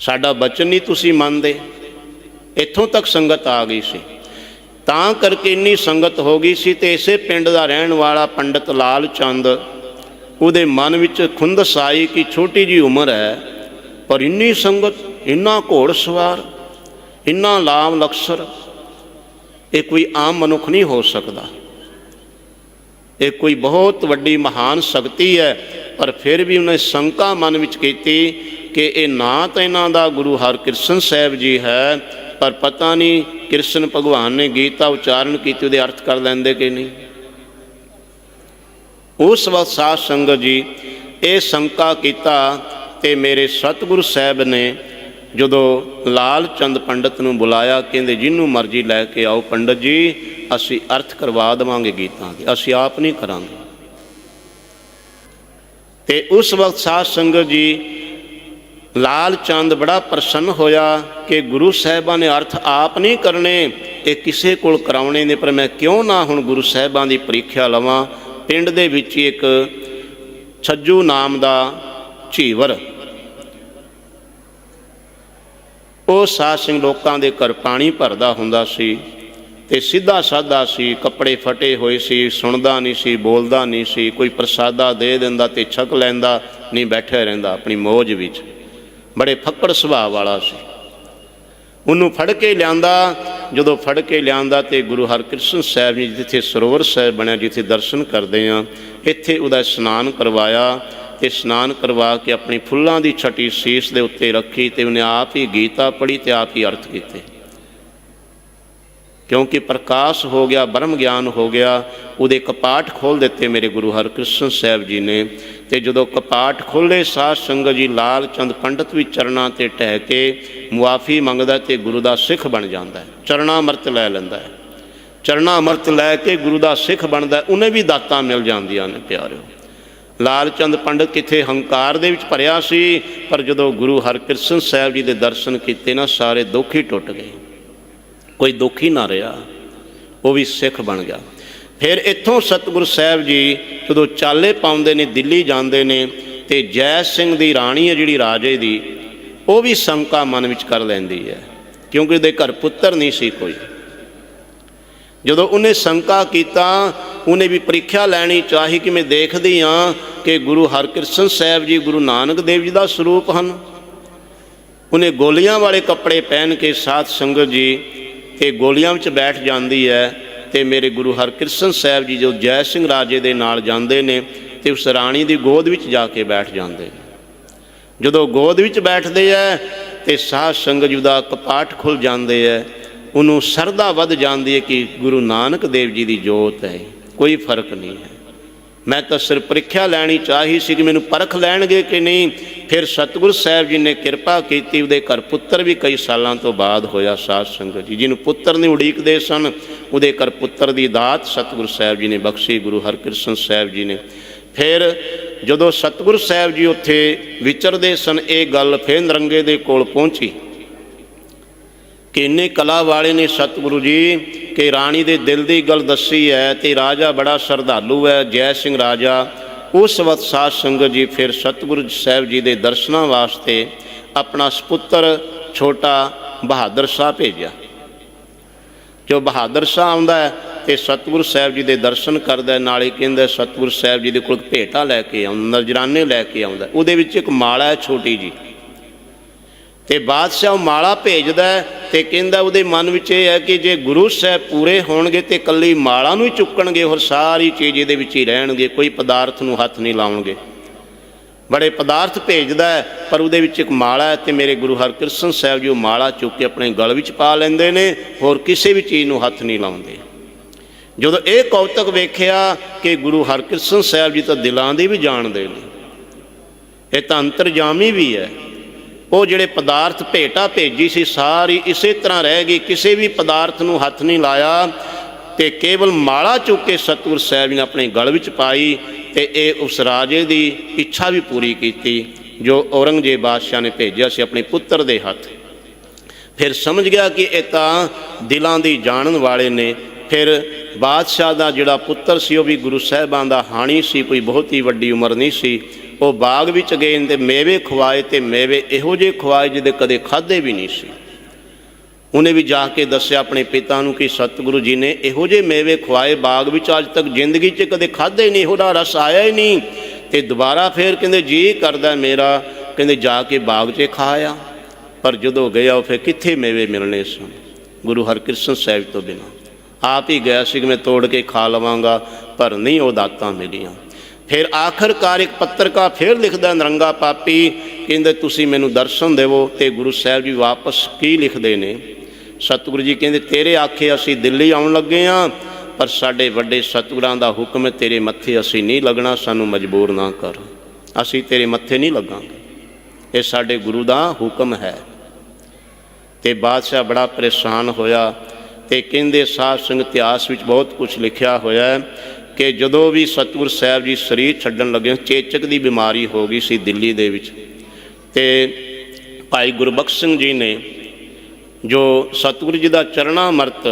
[SPEAKER 1] ਸਾਡਾ ਬਚਨ ਨਹੀਂ ਤੁਸੀਂ ਮੰਨਦੇ। ਇੱਥੋਂ ਤੱਕ ਸੰਗਤ ਆ ਗਈ ਸੀ। ਤਾਂ ਕਰਕੇ ਇੰਨੀ ਸੰਗਤ ਹੋ ਗਈ ਸੀ ਤੇ ਇਸੇ ਪਿੰਡ ਦਾ ਰਹਿਣ ਵਾਲਾ ਪੰਡਤ ਲਾਲ ਚੰਦ, ਉਹਦੇ ਮਨ ਵਿੱਚ ਖੁੰਦਸ ਆਈ ਕਿ ਛੋਟੀ ਜੀ ਉਮਰ ਹੈ, ਪਰ ਇੰਨੀ ਸੰਗਤ, ਇੰਨਾ ਘੋੜ ਸਵਾਰ, ਇੰਨਾ ਲਾਮ ਲਕਸਰ, ਇਹ ਕੋਈ ਆਮ ਮਨੁੱਖ ਨਹੀਂ ਹੋ ਸਕਦਾ। ਇਹ ਕੋਈ ਬਹੁਤ ਵੱਡੀ ਮਹਾਨ ਸ਼ਕਤੀ ਹੈ। ਪਰ ਫਿਰ ਵੀ ਉਹਨੇ ਸ਼ੰਕਾ ਮਨ ਵਿੱਚ ਕੀਤੀ ਕਿ ਇਹ ਨਾ ਤਾਂ ਇਹਨਾਂ ਦਾ ਗੁਰੂ ਹਰਕ੍ਰਿਸ਼ਨ ਸਾਹਿਬ ਜੀ ਹੈ, ਪਰ ਪਤਾ ਨਹੀਂ ਕ੍ਰਿਸ਼ਨ ਭਗਵਾਨ ਨੇ ਗੀਤਾ ਉਚਾਰਨ ਕੀਤੀ, ਉਹਦੇ ਅਰਥ ਕਰ ਲੈਂਦੇ ਕਿ ਨਹੀਂ। ਉਸ ਵਕਤ ਸਾਧ ਸੰਗਤ ਜੀ ਇਹ ਸ਼ੰਕਾ ਕੀਤਾ ਤੇ ਮੇਰੇ ਸਤਿਗੁਰੂ ਸਾਹਿਬ ਨੇ ਜਦੋਂ ਲਾਲ ਚੰਦ ਪੰਡਤ ਨੂੰ ਬੁਲਾਇਆ, ਕਹਿੰਦੇ ਜਿਹਨੂੰ ਮਰਜ਼ੀ ਲੈ ਕੇ ਆਓ ਪੰਡਤ ਜੀ, ਅਸੀਂ ਅਰਥ ਕਰਵਾ ਦੇਵਾਂਗੇ ਗੀਤਾਂ ਦੇ, ਅਸੀਂ ਆਪ ਨਹੀਂ ਕਰਾਂਗੇ। ਤੇ ਉਸ ਵਕਤ ਸਾਧ ਸੰਗਤ ਜੀ, ਲਾਲ ਚੰਦ ਬੜਾ ਪ੍ਰਸੰਨ ਹੋਇਆ ਕਿ ਗੁਰੂ ਸਾਹਿਬਾਂ ਨੇ ਅਰਥ ਆਪ ਨਹੀਂ ਕਰਨੇ, ਇਹ ਕਿਸੇ ਕੋਲ ਕਰਾਉਣੇ ਨੇ, ਪਰ ਮੈਂ ਕਿਉਂ ਨਾ ਹੁਣ ਗੁਰੂ ਸਾਹਿਬਾਂ ਦੀ ਪ੍ਰੀਖਿਆ ਲਵਾਂ? ਪਿੰਡ ਦੇ ਵਿੱਚ ਹੀ ਇੱਕ ਛੱਜੂ ਨਾਮ ਦਾ ਝੀਵਰ ਉਹ ਸਾਧ ਸਿੰਘ ਲੋਕਾਂ ਦੇ ਘਰ ਪਾਣੀ ਭਰਦਾ ਹੁੰਦਾ ਸੀ ਤੇ ਸਿੱਧਾ ਸਾਦਾ ਸੀ, ਕੱਪੜੇ ਫਟੇ ਹੋਏ ਸੀ, ਸੁਣਦਾ ਨਹੀਂ ਸੀ, ਬੋਲਦਾ ਨਹੀਂ ਸੀ, ਕੋਈ ਪ੍ਰਸਾਦਾ ਦੇ ਦਿੰਦਾ ਤੇ ਛਕ ਲੈਂਦਾ, ਨਹੀਂ ਬੈਠਿਆ ਰਹਿੰਦਾ ਆਪਣੀ ਮੌਜ ਵਿੱਚ। ਬੜੇ ਫੱਕੜ ਸੁਭਾਅ ਵਾਲਾ ਸੀ। ਉਹਨੂੰ ਫੜ ਕੇ ਲਿਆਂਦਾ, ਜਦੋਂ ਫੜ ਕੇ ਲਿਆਂਦਾ ਤੇ ਗੁਰੂ ਹਰਕ੍ਰਿਸ਼ਨ ਸਾਹਿਬ ਜੀ ਜਿੱਥੇ ਸਰੋਵਰ ਸਾਹਿਬ ਬਣਿਆ, ਜਿੱਥੇ ਦਰਸ਼ਨ ਕਰਦੇ ਆ ਇੱਥੇ ਉਹਦਾ ਇਸ਼ਨਾਨ ਕਰਵਾਇਆ ਇਸ਼ਨਾਨ ਕਰਵਾ ਕੇ ਆਪਣੀ ਫੁੱਲਾਂ ਦੀ ਛਟੀ ਸੀਸ ਦੇ ਉੱਤੇ ਰੱਖੀ ਤੇ ਉਹਨੇ ਆਪ ਹੀ ਗੀਤਾ ਪੜ੍ਹੀ ਤੇ ਆਪ ਹੀ ਅਰਥ ਕੀਤੇ। ਕਿਉਂਕਿ ਪ੍ਰਕਾਸ਼ ਹੋ ਗਿਆ, ਬ੍ਰਹਮ ਗਿਆਨ ਹੋ ਗਿਆ, ਉਹਦੇ ਕਪਾਟ ਖੋਲ ਦਿੱਤੇ ਮੇਰੇ ਗੁਰੂ ਹਰਕ੍ਰਿਸ਼ਨ ਸਾਹਿਬ ਜੀ ਨੇ ਤੇ ਜਦੋਂ ਕਪਾਟ ਖੋਲੇ ਸਾਧ ਸੰਗਤ ਜੀ ਲਾਲ ਚੰਦ ਪੰਡਤ ਵੀ ਚਰਨਾਂ ਤੇ ਟਹਿ ਕੇ ਮੁਆਫੀ ਮੰਗਦਾ ਤੇ ਗੁਰੂ ਦਾ ਸਿੱਖ ਬਣ ਜਾਂਦਾ ਹੈ ਚਰਣਾ ਅੰਮ੍ਰਿਤ ਲੈ ਲੈਂਦਾ ਹੈ। ਚਰਣਾ ਅੰਮ੍ਰਿਤ ਲੈ ਕੇ ਗੁਰੂ ਦਾ ਸਿੱਖ ਬਣਦਾ ਉਹਨੇ ਵੀ ਦਾਤਾਂ ਮਿਲ ਜਾਂਦੀਆਂ ਨੇ ਪਿਆਰਿਓ। ਲਾਲ ਚੰਦ ਪੰਡਤ ਕਿਥੇ ਹੰਕਾਰ ਦੇ ਵਿੱਚ ਭਰਿਆ ਸੀ, ਪਰ ਜਦੋਂ ਗੁਰੂ ਹਰਕ੍ਰਿਸ਼ਨ ਸਾਹਿਬ ਜੀ ਦੇ ਦਰਸ਼ਨ ਕੀਤੇ ਨਾ, ਸਾਰੇ ਦੁੱਖ ਹੀ ਟੁੱਟ ਗਏ। ਕੋਈ ਦੁੱਖ ਹੀ ਨਾ ਰਿਹਾ, ਉਹ ਵੀ ਸਿੱਖ ਬਣ ਗਿਆ। ਫਿਰ ਇੱਥੋਂ ਸਤਿਗੁਰ ਸਾਹਿਬ ਜੀ ਜਦੋਂ ਚਾਲੇ ਪਾਉਂਦੇ ਨੇ, ਦਿੱਲੀ ਜਾਂਦੇ ਨੇ, ਤੇ ਜੈ ਸਿੰਘ ਦੀ ਰਾਣੀ ਹੈ ਜਿਹੜੀ ਰਾਜੇ ਦੀ, ਉਹ ਵੀ ਸ਼ੰਕਾ ਮਨ ਵਿੱਚ ਕਰ ਲੈਂਦੀ ਹੈ, ਕਿਉਂਕਿ ਉਹਦੇ ਘਰ ਪੁੱਤਰ ਨਹੀਂ ਸੀ ਕੋਈ। ਜਦੋਂ ਉਹਨੇ ਸ਼ੰਕਾ ਕੀਤਾ, ਉਹਨੇ ਵੀ ਪ੍ਰੀਖਿਆ ਲੈਣੀ ਚਾਹੀ ਕਿ ਮੈਂ ਦੇਖਦੀ ਹਾਂ ਕਿ ਗੁਰੂ ਹਰਕ੍ਰਿਸ਼ਨ ਸਾਹਿਬ ਜੀ, ਗੁਰੂ ਨਾਨਕ ਦੇਵ ਜੀ ਦਾ ਸਰੂਪ ਹਨ। ਉਹਨੇ ਗੋਲੀਆਂ ਵਾਲੇ ਕੱਪੜੇ ਪਹਿਨ ਕੇ ਸਾਧ ਸੰਗਤ ਜੀ ਤੇ ਗੋਲੀਆਂ ਵਿੱਚ ਬੈਠ ਜਾਂਦੀ ਹੈ ਤੇ ਮੇਰੇ ਗੁਰੂ ਹਰਕ੍ਰਿਸ਼ਨ ਸਾਹਿਬ ਜੀ ਜੋ ਜੈ ਸਿੰਘ ਰਾਜੇ ਦੇ ਨਾਲ ਜਾਂਦੇ ਨੇ ਤੇ ਉਸ ਰਾਣੀ ਦੀ ਗੋਦ ਵਿੱਚ ਜਾ ਕੇ ਬੈਠ ਜਾਂਦੇ ਨੇ। ਜਦੋਂ ਗੋਦ ਵਿੱਚ ਬੈਠਦੇ ਐ ਤੇ ਸਾਧ ਸੰਗਤ ਜੀ ਦਾ ਕਪਾਟ ਖੁੱਲ ਜਾਂਦੇ ਐ ਉਹਨੂੰ ਸਰਦਾ ਵੱਧ ਜਾਂਦੀ ਹੈ ਕਿ ਗੁਰੂ ਨਾਨਕ ਦੇਵ ਜੀ ਦੀ ਜੋਤ ਹੈ, ਕੋਈ ਫ਼ਰਕ ਨਹੀਂ ਹੈ। ਮੈਂ ਤਾਂ ਸਿਰ ਪ੍ਰੀਖਿਆ ਲੈਣੀ ਚਾਹੀ ਸੀ ਕਿ ਮੈਨੂੰ ਪਰਖ ਲੈਣਗੇ ਕਿ ਨਹੀਂ। ਫਿਰ ਸਤਿਗੁਰੂ ਸਾਹਿਬ ਜੀ ਨੇ ਕਿਰਪਾ ਕੀਤੀ, ਉਹਦੇ ਘਰ ਪੁੱਤਰ ਵੀ ਕਈ ਸਾਲਾਂ ਤੋਂ ਬਾਅਦ ਹੋਇਆ ਸਾਧ ਸੰਗਤ ਜੀ। ਜਿਹਨੂੰ ਪੁੱਤਰ ਨਹੀਂ ਉਡੀਕਦੇ ਸਨ, ਉਹਦੇ ਘਰ ਪੁੱਤਰ ਦੀ ਦਾਤ ਸਤਿਗੁਰੂ ਸਾਹਿਬ ਜੀ ਨੇ ਬਖਸ਼ੀ, ਗੁਰੂ ਹਰਕ੍ਰਿਸ਼ਨ ਸਾਹਿਬ ਜੀ ਨੇ। ਫਿਰ ਜਦੋਂ ਸਤਿਗੁਰ ਸਾਹਿਬ ਜੀ ਉੱਥੇ ਵਿਚਰਦੇ ਸਨ, ਇਹ ਗੱਲ ਫਿਰ ਨਰੰਗੇ ਦੇ ਕੋਲ ਪਹੁੰਚੀ। ਕਿ ਇੰਨੇ ਕਲਾ ਵਾਲੇ ਨੇ ਸਤਿਗੁਰੂ ਜੀ ਕਿ ਰਾਣੀ ਦੇ ਦਿਲ ਦੀ ਗੱਲ ਦੱਸੀ ਹੈ ਤੇ ਰਾਜਾ ਬੜਾ ਸ਼ਰਧਾਲੂ ਹੈ ਜੈ ਸਿੰਘ ਰਾਜਾ। ਉਸ ਵਕਤ ਸਾਧ ਸੰਗਤ ਜੀ ਫਿਰ ਸਤਿਗੁਰੂ ਸਾਹਿਬ ਜੀ ਦੇ ਦਰਸ਼ਨਾਂ ਵਾਸਤੇ ਆਪਣਾ ਸੁਪੁੱਤਰ ਛੋਟਾ ਬਹਾਦਰ ਸ਼ਾਹ ਭੇਜਿਆ। ਜੋ ਬਹਾਦਰ ਸ਼ਾਹ ਆਉਂਦਾ ਹੈ ਤੇ ਸਤਿਗੁਰੂ ਸਾਹਿਬ ਜੀ ਦੇ ਦਰਸ਼ਨ ਕਰਦਾ ਹੈ, ਨਾਲੇ ਕਹਿੰਦਾ ਸਤਿਗੁਰੂ ਸਾਹਿਬ ਜੀ ਦੇ ਕੋਲ ਭੇਟਾ ਲੈ ਕੇ ਆਉਂਦਾ ਨਜ਼ਰਾਨੇ ਲੈ ਕੇ ਆਉਂਦਾ ਉਹਦੇ ਵਿੱਚ ਇੱਕ ਮਾਲਾ ਹੈ ਛੋਟੀ ਜੀ ਤੇ ਬਾਦਸ਼ਾਹ ਉਹ ਮਾਲਾ ਭੇਜਦਾ ਹੈ ਤੇ ਕਹਿੰਦਾ ਉਹਦੇ ਮਨ ਵਿੱਚ ਇਹ ਹੈ ਕਿ ਜੇ ਗੁਰੂ ਸਾਹਿਬ ਪੂਰੇ ਹੋਣਗੇ ਤੇ ਕੱਲੀ ਮਾਲਾ ਨੂੰ ਹੀ ਚੁੱਕਣਗੇ ਹੋਰ ਸਾਰੀ ਚੀਜ਼ ਇਹਦੇ ਵਿੱਚ ਹੀ ਰਹਿਣਗੇ, ਕੋਈ ਪਦਾਰਥ ਨੂੰ ਹੱਥ ਨਹੀਂ ਲਾਉਣਗੇ। ਬੜੇ ਪਦਾਰਥ ਭੇਜਦਾ ਪਰ ਉਹਦੇ ਵਿੱਚ ਇੱਕ ਮਾਲਾ ਹੈ ਤੇ ਮੇਰੇ ਗੁਰੂ ਹਰਕ੍ਰਿਸ਼ਨ ਸਾਹਿਬ ਜੀ ਉਹ ਮਾਲਾ ਚੁੱਕ ਕੇ ਆਪਣੇ ਗਲ ਵਿੱਚ ਪਾ ਲੈਂਦੇ ਨੇ, ਹੋਰ ਕਿਸੇ ਵੀ ਚੀਜ਼ ਨੂੰ ਹੱਥ ਨਹੀਂ ਲਾਉਂਦੇ। ਜਦੋਂ ਇਹ ਕੌਤਕ ਵੇਖਿਆ ਕਿ ਗੁਰੂ ਹਰਕ੍ਰਿਸ਼ਨ ਸਾਹਿਬ ਜੀ ਤਾਂ ਦਿਲਾਂ ਦੀ ਵੀ ਜਾਣਦੇ ਨੇ। ਇਹ ਤਾਂ ਅੰਤਰਜਾਮੀ ਵੀ ਹੈ। ਉਹ ਜਿਹੜੇ ਪਦਾਰਥ ਭੇਟਾ ਭੇਜੀ ਸੀ, ਸਾਰੀ ਇਸੇ ਤਰ੍ਹਾਂ ਰਹਿ ਗਈ। ਕਿਸੇ ਵੀ ਪਦਾਰਥ ਨੂੰ ਹੱਥ ਨਹੀਂ ਲਾਇਆ ਤੇ ਕੇਵਲ ਮਾਲਾ ਚੁੱਕ ਕੇ ਸਤਿਗੁਰ ਸਾਹਿਬ ਜੀ ਨੇ ਆਪਣੇ ਗਲ ਵਿੱਚ ਪਾਈ ਤੇ ਇਹ ਉਸ ਰਾਜੇ ਦੀ ਇੱਛਾ ਵੀ ਪੂਰੀ ਕੀਤੀ, ਜੋ ਔਰੰਗਜ਼ੇਬ ਬਾਦਸ਼ਾਹ ਨੇ ਭੇਜਿਆ ਸੀ ਆਪਣੇ ਪੁੱਤਰ ਦੇ ਹੱਥ। ਫਿਰ ਸਮਝ ਗਿਆ ਕਿ ਇਹ ਤਾਂ ਦਿਲਾਂ ਦੀ ਜਾਣਨ ਵਾਲੇ ਨੇ। ਫਿਰ ਬਾਦਸ਼ਾਹ ਦਾ ਜਿਹੜਾ ਪੁੱਤਰ ਸੀ, ਉਹ ਵੀ ਗੁਰੂ ਸਾਹਿਬਾਂ ਦਾ ਹਾਣੀ ਸੀ, ਕੋਈ ਬਹੁਤ ਹੀ ਵੱਡੀ ਉਮਰ ਨਹੀਂ ਸੀ। ਉਹ ਬਾਗ ਵਿੱਚ ਗਏ ਤੇ ਮੇਵੇ ਖਵਾਏ ਤੇ ਮੇਵੇ ਇਹੋ ਜਿਹੇ ਖਵਾਏ ਜਿਹਦੇ ਕਦੇ ਖਾਦੇ ਵੀ ਨਹੀਂ ਸੀ। ਉਹਨੇ ਵੀ ਜਾ ਕੇ ਦੱਸਿਆ ਆਪਣੇ ਪਿਤਾ ਨੂੰ ਕਿ ਸਤਿਗੁਰੂ ਜੀ ਨੇ ਇਹੋ ਜਿਹੇ ਮੇਵੇ ਖਵਾਏ, ਬਾਗ ਵਿੱਚ ਅੱਜ ਤੱਕ ਜ਼ਿੰਦਗੀ 'ਚ ਕਦੇ ਖਾਦੇ ਨਹੀਂ ਉਹਦਾ ਰਸ ਆਇਆ ਹੀ ਨਹੀਂ। ਤੇ ਦੁਬਾਰਾ ਫੇਰ ਕਹਿੰਦੇ, ਜੀ ਕਰਦਾ ਮੇਰਾ। ਕਹਿੰਦੇ, ਜਾ ਕੇ ਬਾਗ 'ਚ ਖਾਇਆ। ਪਰ ਜਦੋਂ ਗਿਆ, ਉਹ ਫਿਰ ਕਿੱਥੇ ਮੇਵੇ ਮਿਲਣੇ ਸਨ? ਗੁਰੂ ਹਰਕ੍ਰਿਸ਼ਨ ਸਾਹਿਬ ਤੋਂ ਬਿਨਾਂ। ਆਪ ਹੀ ਗਿਆ ਸੀ ਕਿ ਮੈਂ ਤੋੜ ਕੇ ਖਾ ਲਵਾਂਗਾ, ਪਰ ਨਹੀਂ ਉਹ ਦਾਤਾਂ ਮਿਲੀਆਂ। ਫਿਰ ਆਖਰਕਾਰ ਇੱਕ ਪੱਤਰਕਾਰ ਫਿਰ ਲਿਖਦਾ ਨਰੰਗਾ ਪਾਪੀ, ਕਹਿੰਦੇ ਤੁਸੀਂ ਮੈਨੂੰ ਦਰਸ਼ਨ ਦੇਵੋ ਤੇ ਗੁਰੂ ਸਾਹਿਬ ਜੀ ਵਾਪਸ ਕੀ ਲਿਖਦੇ ਨੇ? ਸਤਿਗੁਰੂ ਜੀ ਕਹਿੰਦੇ, ਤੇਰੇ ਆਖੇ ਅਸੀਂ ਦਿੱਲੀ ਆਉਣ ਲੱਗੇ ਆ ਪਰ ਸਾਡੇ ਵੱਡੇ ਸਤਿਗੁਰਾਂ ਦਾ ਹੁਕਮ ਹੈ, ਤੇਰੇ ਮੱਥੇ ਅਸੀਂ ਨਹੀਂ ਲੱਗਣਾ, ਸਾਨੂੰ ਮਜਬੂਰ ਨਾ ਕਰ। ਅਸੀਂ ਤੇਰੇ ਮੱਥੇ ਨਹੀਂ ਲੱਗਾਂਗੇ। ਇਹ ਸਾਡੇ ਗੁਰੂ ਦਾ ਹੁਕਮ ਹੈ। ਤੇ ਬਾਦਸ਼ਾਹ ਬੜਾ ਪਰੇਸ਼ਾਨ ਹੋਇਆ ਤੇ ਕਹਿੰਦੇ ਸਾਧ ਸੰਗ ਇਤਿਹਾਸ ਵਿੱਚ ਬਹੁਤ ਕੁਝ ਲਿਖਿਆ ਹੋਇਆ ਹੈ। ਕਿ ਜਦੋਂ ਵੀ ਸਤਿਗੁਰ ਸਾਹਿਬ ਜੀ ਸਰੀਰ ਛੱਡਣ ਲੱਗੇ ਚੇਚਕ ਦੀ ਬਿਮਾਰੀ ਹੋ ਗਈ ਸੀ ਦਿੱਲੀ ਦੇ ਵਿੱਚ। ਤੇ ਭਾਈ ਗੁਰਬਖਸ਼ ਸਿੰਘ ਜੀ ਨੇ ਜੋ ਸਤਿਗੁਰੂ ਜੀ ਦਾ ਚਰਣਾ ਮਰਤ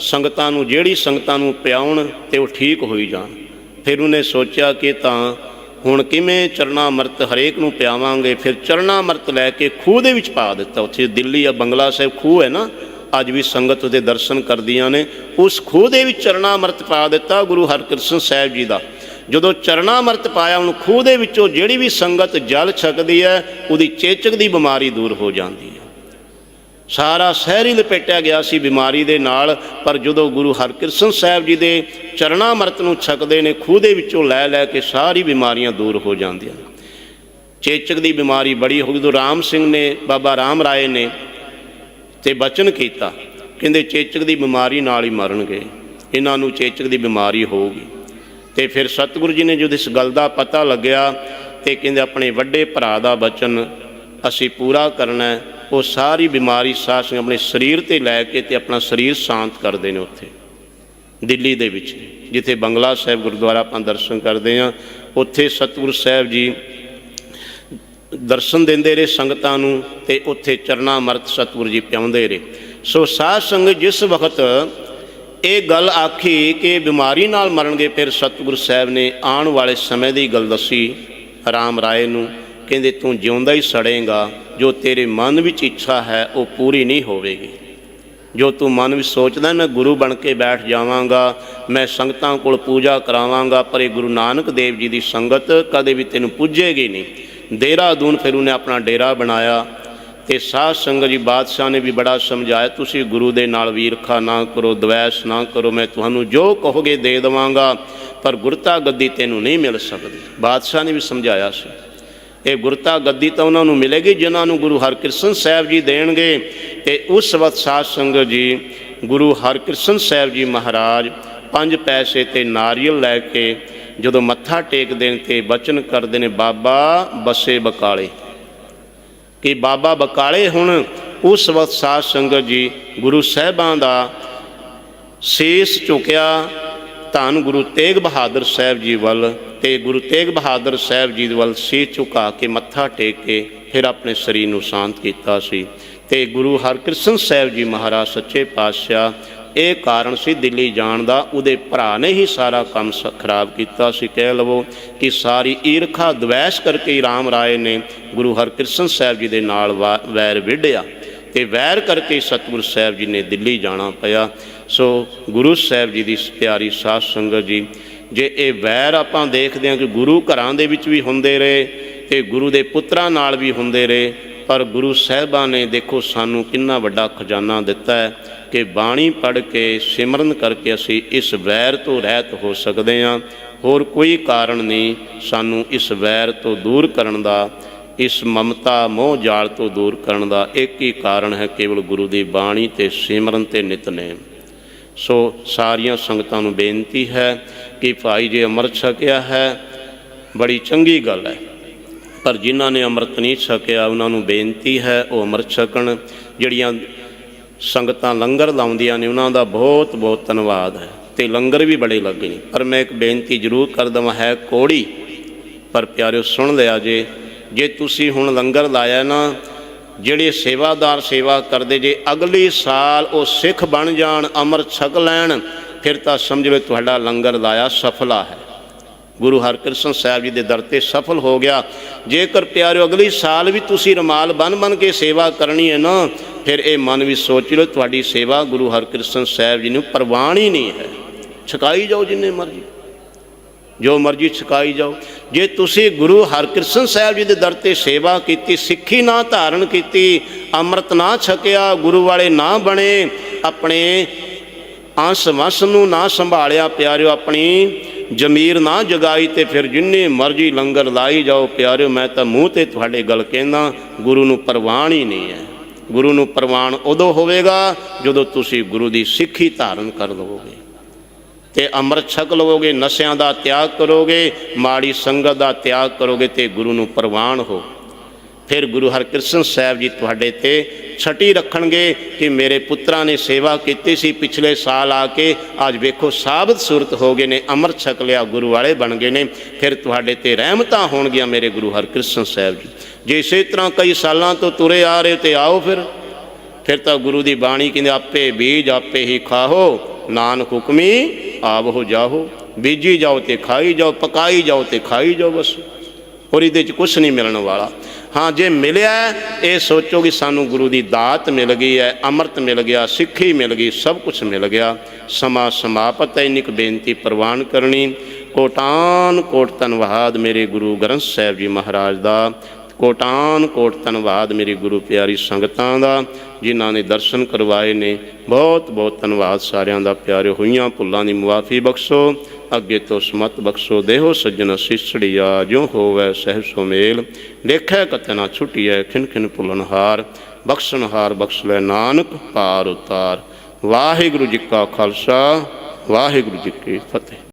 [SPEAKER 1] ਸੰਗਤਾਂ ਨੂੰ, ਜਿਹੜੀ ਸੰਗਤਾਂ ਨੂੰ ਪਿਆਉਣ ਤੇ ਉਹ ਠੀਕ ਹੋਈ ਜਾਣ, ਫਿਰ ਉਹਨੇ ਸੋਚਿਆ ਕਿ ਤਾਂ ਹੁਣ ਕਿਵੇਂ ਚਰਨਾ ਮਰਤ ਹਰੇਕ ਨੂੰ ਪਿਆਵਾਂਗੇ, ਫਿਰ ਚਰਨਾ ਮਰਤ ਲੈ ਕੇ ਖੂਹ ਦੇ ਵਿੱਚ ਪਾ ਦਿੱਤਾ। ਉੱਥੇ ਦਿੱਲੀ ਆ, ਬੰਗਲਾ ਸਾਹਿਬ ਖੂਹ ਹੈ ਨਾ ਅੱਜ ਵੀ ਸੰਗਤ ਉਹਦੇ ਦਰਸ਼ਨ ਕਰਦੀਆਂ ਨੇ, ਉਸ ਖੂਹ ਦੇ ਵਿੱਚ ਚਰਨਾ ਅੰਮ੍ਰਿਤ ਪਾ ਦਿੱਤਾ ਗੁਰੂ ਹਰਕ੍ਰਿਸ਼ਨ ਸਾਹਿਬ ਜੀ ਦਾ। ਜਦੋਂ ਚਰਨਾ ਅੰਮ੍ਰਿਤ ਪਾਇਆ, ਉਹਨੂੰ ਖੂਹ ਦੇ ਵਿੱਚੋਂ ਜਿਹੜੀ ਵੀ ਸੰਗਤ ਜਲ ਛਕਦੀ ਹੈ, ਉਹਦੀ ਚੇਚਕ ਦੀ ਬਿਮਾਰੀ ਦੂਰ ਹੋ ਜਾਂਦੀ ਹੈ। ਸਾਰਾ ਸ਼ਹਿਰ ਹੀ ਲਪੇਟਿਆ ਗਿਆ ਸੀ ਬਿਮਾਰੀ ਦੇ ਨਾਲ, ਪਰ ਜਦੋਂ ਗੁਰੂ ਹਰਕ੍ਰਿਸ਼ਨ ਸਾਹਿਬ ਜੀ ਦੇ ਚਰਣਾ ਅੰਮ੍ਰਿਤ ਨੂੰ ਛਕਦੇ ਨੇ, ਖੂਹ ਦੇ ਵਿੱਚੋਂ ਲੈ ਲੈ ਕੇ ਸਾਰੀ ਬਿਮਾਰੀਆਂ ਦੂਰ ਹੋ ਜਾਂਦੀਆਂ ਚੇਚਕ ਦੀ ਬਿਮਾਰੀ ਬੜੀ ਹੋ ਗਈ, ਜਦੋਂ ਰਾਮ ਸਿੰਘ ਨੇ, ਬਾਬਾ ਰਾਮ ਰਾਏ ਨੇ ਤੇ ਬਚਨ ਕੀਤਾ, ਕਹਿੰਦੇ ਚੇਚਕ ਦੀ ਬਿਮਾਰੀ ਨਾਲ ਹੀ ਮਰਨਗੇ, ਇਹਨਾਂ ਨੂੰ ਚੇਚਕ ਦੀ ਬਿਮਾਰੀ ਹੋਊਗੀ। ਤੇ ਫਿਰ ਸਤਿਗੁਰੂ ਜੀ ਨੇ ਜਦੋਂ ਇਸ ਗੱਲ ਦਾ ਪਤਾ ਲੱਗਿਆ ਤੇ ਕਹਿੰਦੇ ਆਪਣੇ ਵੱਡੇ ਭਰਾ ਦਾ ਬਚਨ ਅਸੀਂ ਪੂਰਾ ਕਰਨਾ ਹੈ, ਉਹ ਸਾਰੀ ਬਿਮਾਰੀ ਸਾਹ ਆਪਣੇ ਸਰੀਰ ਤੇ ਲੈ ਕੇ ਤੇ ਆਪਣਾ ਸਰੀਰ ਸ਼ਾਂਤ ਕਰਦੇ ਨੇ ਉੱਥੇ। ਦਿੱਲੀ ਦੇ ਵਿੱਚ, ਜਿੱਥੇ ਬੰਗਲਾ ਸਾਹਿਬ ਗੁਰਦੁਆਰਾ ਆਪਾਂ ਦਰਸ਼ਨ ਕਰਦੇ ਹਾਂ, ਉੱਥੇ ਸਤਿਗੁਰੂ ਸਾਹਿਬ ਜੀ ਦਰਸ਼ਨ ਦਿੰਦੇ ਰਹੇ ਸੰਗਤਾਂ ਨੂੰ ਤੇ ਉੱਥੇ ਚਰਨਾ ਮਰਤ ਸਤਿਗੁਰੂ ਜੀ ਪਿਆਉਂਦੇ ਰਹੇ। ਸੋ ਸਾਧ ਸੰਗਤ ਜਿਸ ਵਕਤ ਇਹ ਗੱਲ ਆਖੀ ਕਿ ਬਿਮਾਰੀ ਨਾਲ ਮਰਨਗੇ, ਫਿਰ ਸਤਿਗੁਰੂ ਸਾਹਿਬ ਨੇ ਆਉਣ ਵਾਲੇ ਸਮੇਂ ਦੀ ਗੱਲ ਦੱਸੀ ਰਾਮ ਰਾਏ ਨੂੰ, ਕਹਿੰਦੇ ਤੂੰ ਜਿਉਂਦਾ ਹੀ ਸੜੇਗਾ, ਜੋ ਤੇਰੇ ਮਨ ਵਿੱਚ ਇੱਛਾ ਹੈ ਉਹ ਪੂਰੀ ਨਹੀਂ ਹੋਵੇਗੀ। ਜੋ ਤੂੰ ਮਨ ਵਿੱਚ ਸੋਚਦਾ ਮੈਂ ਗੁਰੂ ਬਣ ਕੇ ਬੈਠ ਜਾਵਾਂਗਾ, ਮੈਂ ਸੰਗਤਾਂ ਕੋਲ ਪੂਜਾ ਕਰਾਵਾਂਗਾ, ਪਰ ਇਹ ਗੁਰੂ ਨਾਨਕ ਦੇਵ ਜੀ ਦੀ ਸੰਗਤ ਕਦੇ ਵੀ ਤੈਨੂੰ ਪੁੱਜੇਗੀ ਨਹੀਂ। ਦੇਹਰਾਦੂਨ ਫਿਰ ਉਹਨੇ ਆਪਣਾ ਡੇਰਾ ਬਣਾਇਆ ਤੇ ਸਾਧ ਸੰਗਤ ਜੀ, ਬਾਦਸ਼ਾਹ ਨੇ ਵੀ ਬੜਾ ਸਮਝਾਇਆ, ਤੁਸੀਂ ਗੁਰੂ ਦੇ ਨਾਲ ਵੀਰਖਾ ਨਾ ਕਰੋ, ਦਵੈਸ ਨਾ ਕਰੋ, ਮੈਂ ਤੁਹਾਨੂੰ ਜੋ ਕਹੋਗੇ ਦੇ ਦੇਵਾਂਗਾ, ਪਰ ਗੁਰਤਾ ਗੱਦੀ ਤੈਨੂੰ ਨਹੀਂ ਮਿਲ ਸਕਦੀ। ਬਾਦਸ਼ਾਹ ਨੇ ਵੀ ਸਮਝਾਇਆ ਸੀ। ਇਹ ਗੁਰਤਾ ਗੱਦੀ ਤਾਂ ਉਹਨਾਂ ਨੂੰ ਮਿਲੇਗੀ, ਜਿਨ੍ਹਾਂ ਨੂੰ ਗੁਰੂ ਹਰਕ੍ਰਿਸ਼ਨ ਸਾਹਿਬ ਜੀ ਦੇਣਗੇ। ਤੇ ਉਸ ਵਕਤ ਸਾਧ ਸੰਗਤ ਜੀ, ਗੁਰੂ ਹਰਕ੍ਰਿਸ਼ਨ ਸਾਹਿਬ ਜੀ ਮਹਾਰਾਜ ਪੰਜ ਪੈਸੇ ਤੇ ਨਾਰੀਅਲ ਲੈ ਕੇ ਜਦੋਂ ਮੱਥਾ ਟੇਕਦੇ ਨੇ ਤੇ ਬਚਨ ਕਰਦੇ ਨੇ, ਬਾਬਾ ਬਸੇ ਬਕਾਲੇ। ਕਿ ਬਾਬਾ ਬਕਾਲੇ ਹੁਣ ਉਸ ਵਕਤ ਸਾਧ ਸੰਗਤ ਜੀ ਗੁਰੂ ਸਾਹਿਬਾਂ ਦਾ ਸੀਸ ਝੁਕਿਆ। ਧੰਨ ਗੁਰੂ ਤੇਗ ਬਹਾਦਰ ਸਾਹਿਬ ਜੀ ਵੱਲ ਤੇ ਗੁਰੂ ਤੇਗ ਬਹਾਦਰ ਸਾਹਿਬ ਜੀ ਵੱਲ ਸੀਸ ਝੁਕਾ ਕੇ ਮੱਥਾ ਟੇਕ ਕੇ ਫਿਰ ਆਪਣੇ ਸਰੀਰ ਨੂੰ ਸ਼ਾਂਤ ਕੀਤਾ ਸੀ। ਤੇ ਗੁਰੂ ਹਰਕ੍ਰਿਸ਼ਨ ਸਾਹਿਬ ਜੀ ਮਹਾਰਾਜ ਸੱਚੇ ਪਾਤਸ਼ਾਹ ਇਹ ਕਾਰਨ ਸੀ ਦਿੱਲੀ ਜਾਣ ਦਾ, ਉਹਦੇ ਭਰਾ ਨੇ ਹੀ ਸਾਰਾ ਕੰਮ ਸ- ਖਰਾਬ ਕੀਤਾ ਸੀ। ਕਹਿ ਲਵੋ ਕਿ ਸਾਰੀ ਈਰਖਾ ਦਵੈਸ਼ ਕਰਕੇ ਰਾਮ ਰਾਏ ਨੇ ਗੁਰੂ ਹਰਕ੍ਰਿਸ਼ਨ ਸਾਹਿਬ ਜੀ ਦੇ ਨਾਲ ਵਾ- ਵੈਰ ਵਿਢਿਆ ਤੇ ਵੈਰ ਕਰਕੇ ਸਤਿਗੁਰ ਸਾਹਿਬ ਜੀ ਨੇ ਦਿੱਲੀ ਜਾਣਾ ਪਿਆ। ਸੋ ਗੁਰੂ ਸਾਹਿਬ ਜੀ ਦੀ ਪਿਆਰੀ ਸਾਧ ਸੰਗਤ ਜੀ, ਜੇ ਇਹ ਵੈਰ ਆਪਾਂ ਦੇਖਦੇ ਹਾਂ ਕਿ ਗੁਰੂ ਘਰਾਂ ਦੇ ਵਿੱਚ ਵੀ ਹੁੰਦੇ ਰਹੇ ਤੇ ਗੁਰੂ ਦੇ ਪੁੱਤਰਾਂ ਨਾਲ ਵੀ ਹੁੰਦੇ ਰਹੇ, ਪਰ ਗੁਰੂ ਸਾਹਿਬਾਂ ਨੇ ਦੇਖੋ ਸਾਨੂੰ ਕਿੰਨਾ ਵੱਡਾ ਖਜ਼ਾਨਾ ਦਿੱਤਾ ਹੈ। ਕਿ ਬਾਣੀ ਪੜ੍ਹ ਕੇ ਸਿਮਰਨ ਕਰਕੇ ਅਸੀਂ ਇਸ ਵੈਰ ਤੋਂ ਰਹਿਤ ਹੋ ਸਕਦੇ ਹਾਂ। ਹੋਰ ਕੋਈ ਕਾਰਨ ਨਹੀਂ ਸਾਨੂੰ ਇਸ ਵੈਰ ਤੋਂ ਦੂਰ ਕਰਨ ਦਾ, ਇਸ ਮਮਤਾ ਮੋਹ ਜਾਲ ਤੋਂ ਦੂਰ ਕਰਨ ਦਾ ਇੱਕ ਹੀ ਕਾਰਨ ਹੈ ਕੇਵਲ ਗੁਰੂ ਦੀ ਬਾਣੀ ਤੇ ਸਿਮਰਨ ਤੇ ਨਿਤਨੇਮ ਸੋ ਸਾਰੀਆਂ ਸੰਗਤਾਂ ਨੂੰ ਬੇਨਤੀ ਹੈ ਕਿ ਭਾਈ ਜੇ ਅੰਮ੍ਰਿਤ ਛਕਿਆ ਹੈ, ਬੜੀ ਚੰਗੀ ਗੱਲ ਹੈ। ਪਰ ਜਿਨ੍ਹਾਂ ਨੇ ਅੰਮ੍ਰਿਤ ਨਹੀਂ ਛਕਿਆ, ਉਹਨਾਂ ਨੂੰ ਬੇਨਤੀ ਹੈ ਉਹ ਅੰਮ੍ਰਿਤ ਛਕਣ, ਜਿਹੜੀਆਂ ਸੰਗਤਾਂ ਲੰਗਰ ਲਾਉਂਦੀਆਂ ਨੇ, ਉਹਨਾਂ ਦਾ ਬਹੁਤ ਬਹੁਤ ਧੰਨਵਾਦ ਹੈ। ਤੇ ਲੰਗਰ ਵੀ ਬੜੇ ਲੱਗੇ ਨੇ। ਪਰ ਮੈਂ ਇੱਕ ਬੇਨਤੀ ਜ਼ਰੂਰ ਕਰ ਦਵਾਂ, ਹੈ ਕੋੜੀ? ਪਰ ਪਿਆਰਿਓ, ਸੁਣ ਲਿਆ ਜੇ। ਜੇ ਤੁਸੀਂ ਹੁਣ ਲੰਗਰ ਲਾਇਆ ਨਾ, ਜਿਹੜੇ ਸੇਵਾਦਾਰ ਸੇਵਾ ਕਰਦੇ, ਜੇ ਅਗਲੀ ਸਾਲ ਉਹ ਸਿੱਖ ਬਣ ਜਾਣ ਅਮਰ ਛਕ ਲੈਣ, ਫਿਰ ਤਾਂ ਸਮਝ ਲਓ ਤੁਹਾਡਾ ਲੰਗਰ ਲਾਇਆ ਸਫਲਾ ਹੈ। ਗੁਰੂ ਹਰਕ੍ਰਿਸ਼ਨ ਸਾਹਿਬ ਜੀ ਦੇ ਦਰ ਤੇ ਸਫਲ ਹੋ ਗਿਆ। ਜੇਕਰ ਪਿਆਰਿਓ, ਅਗਲੀ ਸਾਲ ਵੀ ਤੁਸੀਂ ਰਮਾਲ ਬਨ ਬਨ ਕੇ ਸੇਵਾ ਕਰਨੀ ਹੈ ਨਾ, ਫਿਰ ਇਹ ਮਨ ਵੀ ਸੋਚ ਲਓ, ਤੁਹਾਡੀ ਸੇਵਾ ਗੁਰੂ ਹਰਕ੍ਰਿਸ਼ਨ ਸਾਹਿਬ ਜੀ ਨੂੰ ਪ੍ਰਵਾਨ ਹੀ ਨਹੀਂ ਹੈ। ਛਕਾਈ ਜਾਓ ਜਿੰਨੇ ਮਰਜ਼ੀ। ਜੋ ਮਰਜ਼ੀ ਛਕਾਈ ਜਾਓ। ਜੇ ਤੁਸੀਂ ਗੁਰੂ ਹਰਕ੍ਰਿਸ਼ਨ ਸਾਹਿਬ ਜੀ ਦੇ ਦਰ ਤੇ ਸੇਵਾ ਕੀਤੀ, ਸਿੱਖੀ ਨਾ ਧਾਰਨ ਕੀਤੀ, ਅੰਮ੍ਰਿਤ ਨਾ ਛਕਿਆ, ਗੁਰੂ ਵਾਲੇ ਨਾ ਬਣੇ, ਆਪਣੇ ਅੰਸ ਵਸ ਨੂੰ ਨਾ ਸੰਭਾਲਿਆ, ਪਿਆਰਿਓ, ਆਪਣੀ ਜ਼ਮੀਰ ਨਾ ਜਗਾਈ ਤੇ ਫਿਰ ਜਿੰਨੇ ਮਰਜ਼ੀ ਲੰਗਰ ਲਾਈ ਜਾਓ, ਪਿਆਰਿਓ, ਮੈਂ ਤਾਂ ਮੂੰਹ ਤੇ ਤੁਹਾਡੇ ਗੱਲ ਕਹਿੰਦਾ, ਗੁਰੂ ਨੂੰ ਪ੍ਰਵਾਨ ਹੀ ਨਹੀਂ ਹੈ। ਗੁਰੂ ਨੂੰ ਪ੍ਰਵਾਨ ਉਦੋਂ ਹੋਵੇਗਾ ਜਦੋਂ ਤੁਸੀਂ ਗੁਰੂ ਦੀ ਸਿੱਖੀ ਧਾਰਨ ਕਰ ਲਵੋਗੇ। ਤੇ ਅੰਮ੍ਰਿਤ ਛਕ ਲਵੋਗੇ, ਨਸ਼ਿਆਂ ਦਾ ਤਿਆਗ ਕਰੋਗੇ, ਮਾੜੀ ਸੰਗਤ ਦਾ ਤਿਆਗ ਕਰੋਗੇ ਤੇ ਗੁਰੂ ਨੂੰ ਪ੍ਰਵਾਨ ਹੋ ਫਿਰ ਗੁਰੂ ਹਰਕ੍ਰਿਸ਼ਨ ਸਾਹਿਬ ਜੀ ਤੁਹਾਡੇ ਤੇ ਛਟੀ ਰੱਖਣਗੇ ਕਿ ਮੇਰੇ ਪੁੱਤਰਾਂ ਨੇ ਸੇਵਾ ਕੀਤੀ ਸੀ। ਪਿਛਲੇ ਸਾਲ ਆ ਕੇ ਅੱਜ ਵੇਖੋ, ਸਾਬਤ ਸੂਰਤ ਹੋ ਗਏ ਨੇ ਅੰਮ੍ਰਿਤ ਛਕ ਲਿਆ, ਗੁਰੂ ਵਾਲੇ ਬਣ ਗਏ ਨੇ। ਫਿਰ ਤੁਹਾਡੇ ਤੇ ਰਹਿਮਤਾਂ ਹੋਣਗੀਆਂ ਮੇਰੇ ਗੁਰੂ ਹਰਕ੍ਰਿਸ਼ਨ ਸਾਹਿਬ ਜੀ। ਜੇ ਇਸੇ ਤਰ੍ਹਾਂ ਕਈ ਸਾਲਾਂ ਤੋਂ ਤੁਰੇ ਆ ਰਹੇ ਤੇ ਆਓ ਫਿਰ। ਫਿਰ ਤਾਂ ਗੁਰੂ ਦੀ ਬਾਣੀ ਕਹਿੰਦੇ, ਆਪੇ ਬੀਜ, ਆਪੇ ਹੀ ਖਾਹੋ, ਨਾਨਕ ਹੁਕਮੀ ਆਵੋ ਜਾਹੋ। ਬੀਜੀ ਜਾਓ ਤੇ ਖਾਈ ਜਾਓ, ਪਕਾਈ ਜਾਓ ਤੇ ਖਾਈ ਜਾਓ ਬਸ। ਹੋਰ ਇਹਦੇ 'ਚ ਕੁਝ ਨਹੀਂ ਮਿਲਣ ਵਾਲਾ। ਹਾਂ, ਜੇ ਮਿਲਿਆ ਇਹ ਸੋਚੋ ਕਿ ਸਾਨੂੰ ਗੁਰੂ ਦੀ ਦਾਤ ਮਿਲ ਗਈ ਹੈ, ਅੰਮ੍ਰਿਤ ਮਿਲ ਗਿਆ, ਸਿੱਖੀ ਮਿਲ ਗਈ, ਸਭ ਕੁਝ ਮਿਲ ਗਿਆ। ਸਮਾ ਸਮਾਪਤ ਹੈ, ਇੰਨੀ ਕੁ ਬੇਨਤੀ ਪ੍ਰਵਾਨ ਕਰਨੀ। ਕੋਟਾਨ ਕੋਟ ਧੰਨਵਾਦ ਮੇਰੇ ਗੁਰੂ ਗ੍ਰੰਥ ਸਾਹਿਬ ਜੀ ਮਹਾਰਾਜ ਦਾ। ਕੋਟਾਨ ਕੋਟ ਧੰਨਵਾਦ ਮੇਰੇ ਗੁਰੂ ਪਿਆਰੀ ਸੰਗਤਾਂ ਦਾ, ਜਿਨ੍ਹਾਂ ਨੇ ਦਰਸ਼ਨ ਕਰਵਾਏ ਨੇ। ਬਹੁਤ ਬਹੁਤ ਧੰਨਵਾਦ ਸਾਰਿਆਂ ਦਾ। ਪਿਆਰੇ ਹੋਈਆਂ ਭੁੱਲਾਂ ਦੀ ਮੁਆਫੀ ਬਖਸ਼ੋ। ਅੱਗੇ ਤੋਂ ਸਮਤ ਬਖਸ਼ੋ ਦੇਹੋ ਸੱਜਣ ਸਿਸੜੀਆ ਜੋ ਹੋਵੇ ਸਹਿ ਸੁਮੇਲ ਲੇਖੈ ਕਤਨਾ ਛੁਟੀਐ ਖਿਨ ਖਿਨ ਭੁਲਨਹਾਰ ਬਖਸ਼ਨਹਾਰ ਬਖਸ਼ ਲੈ ਨਾਨਕ, ਪਾਰ ਉਤਾਰ। ਵਾਹਿਗੁਰੂ ਜੀ ਕਾ ਖਾਲਸਾ, ਵਾਹਿਗੁਰੂ ਜੀ ਕੀ ਫਤਿਹ।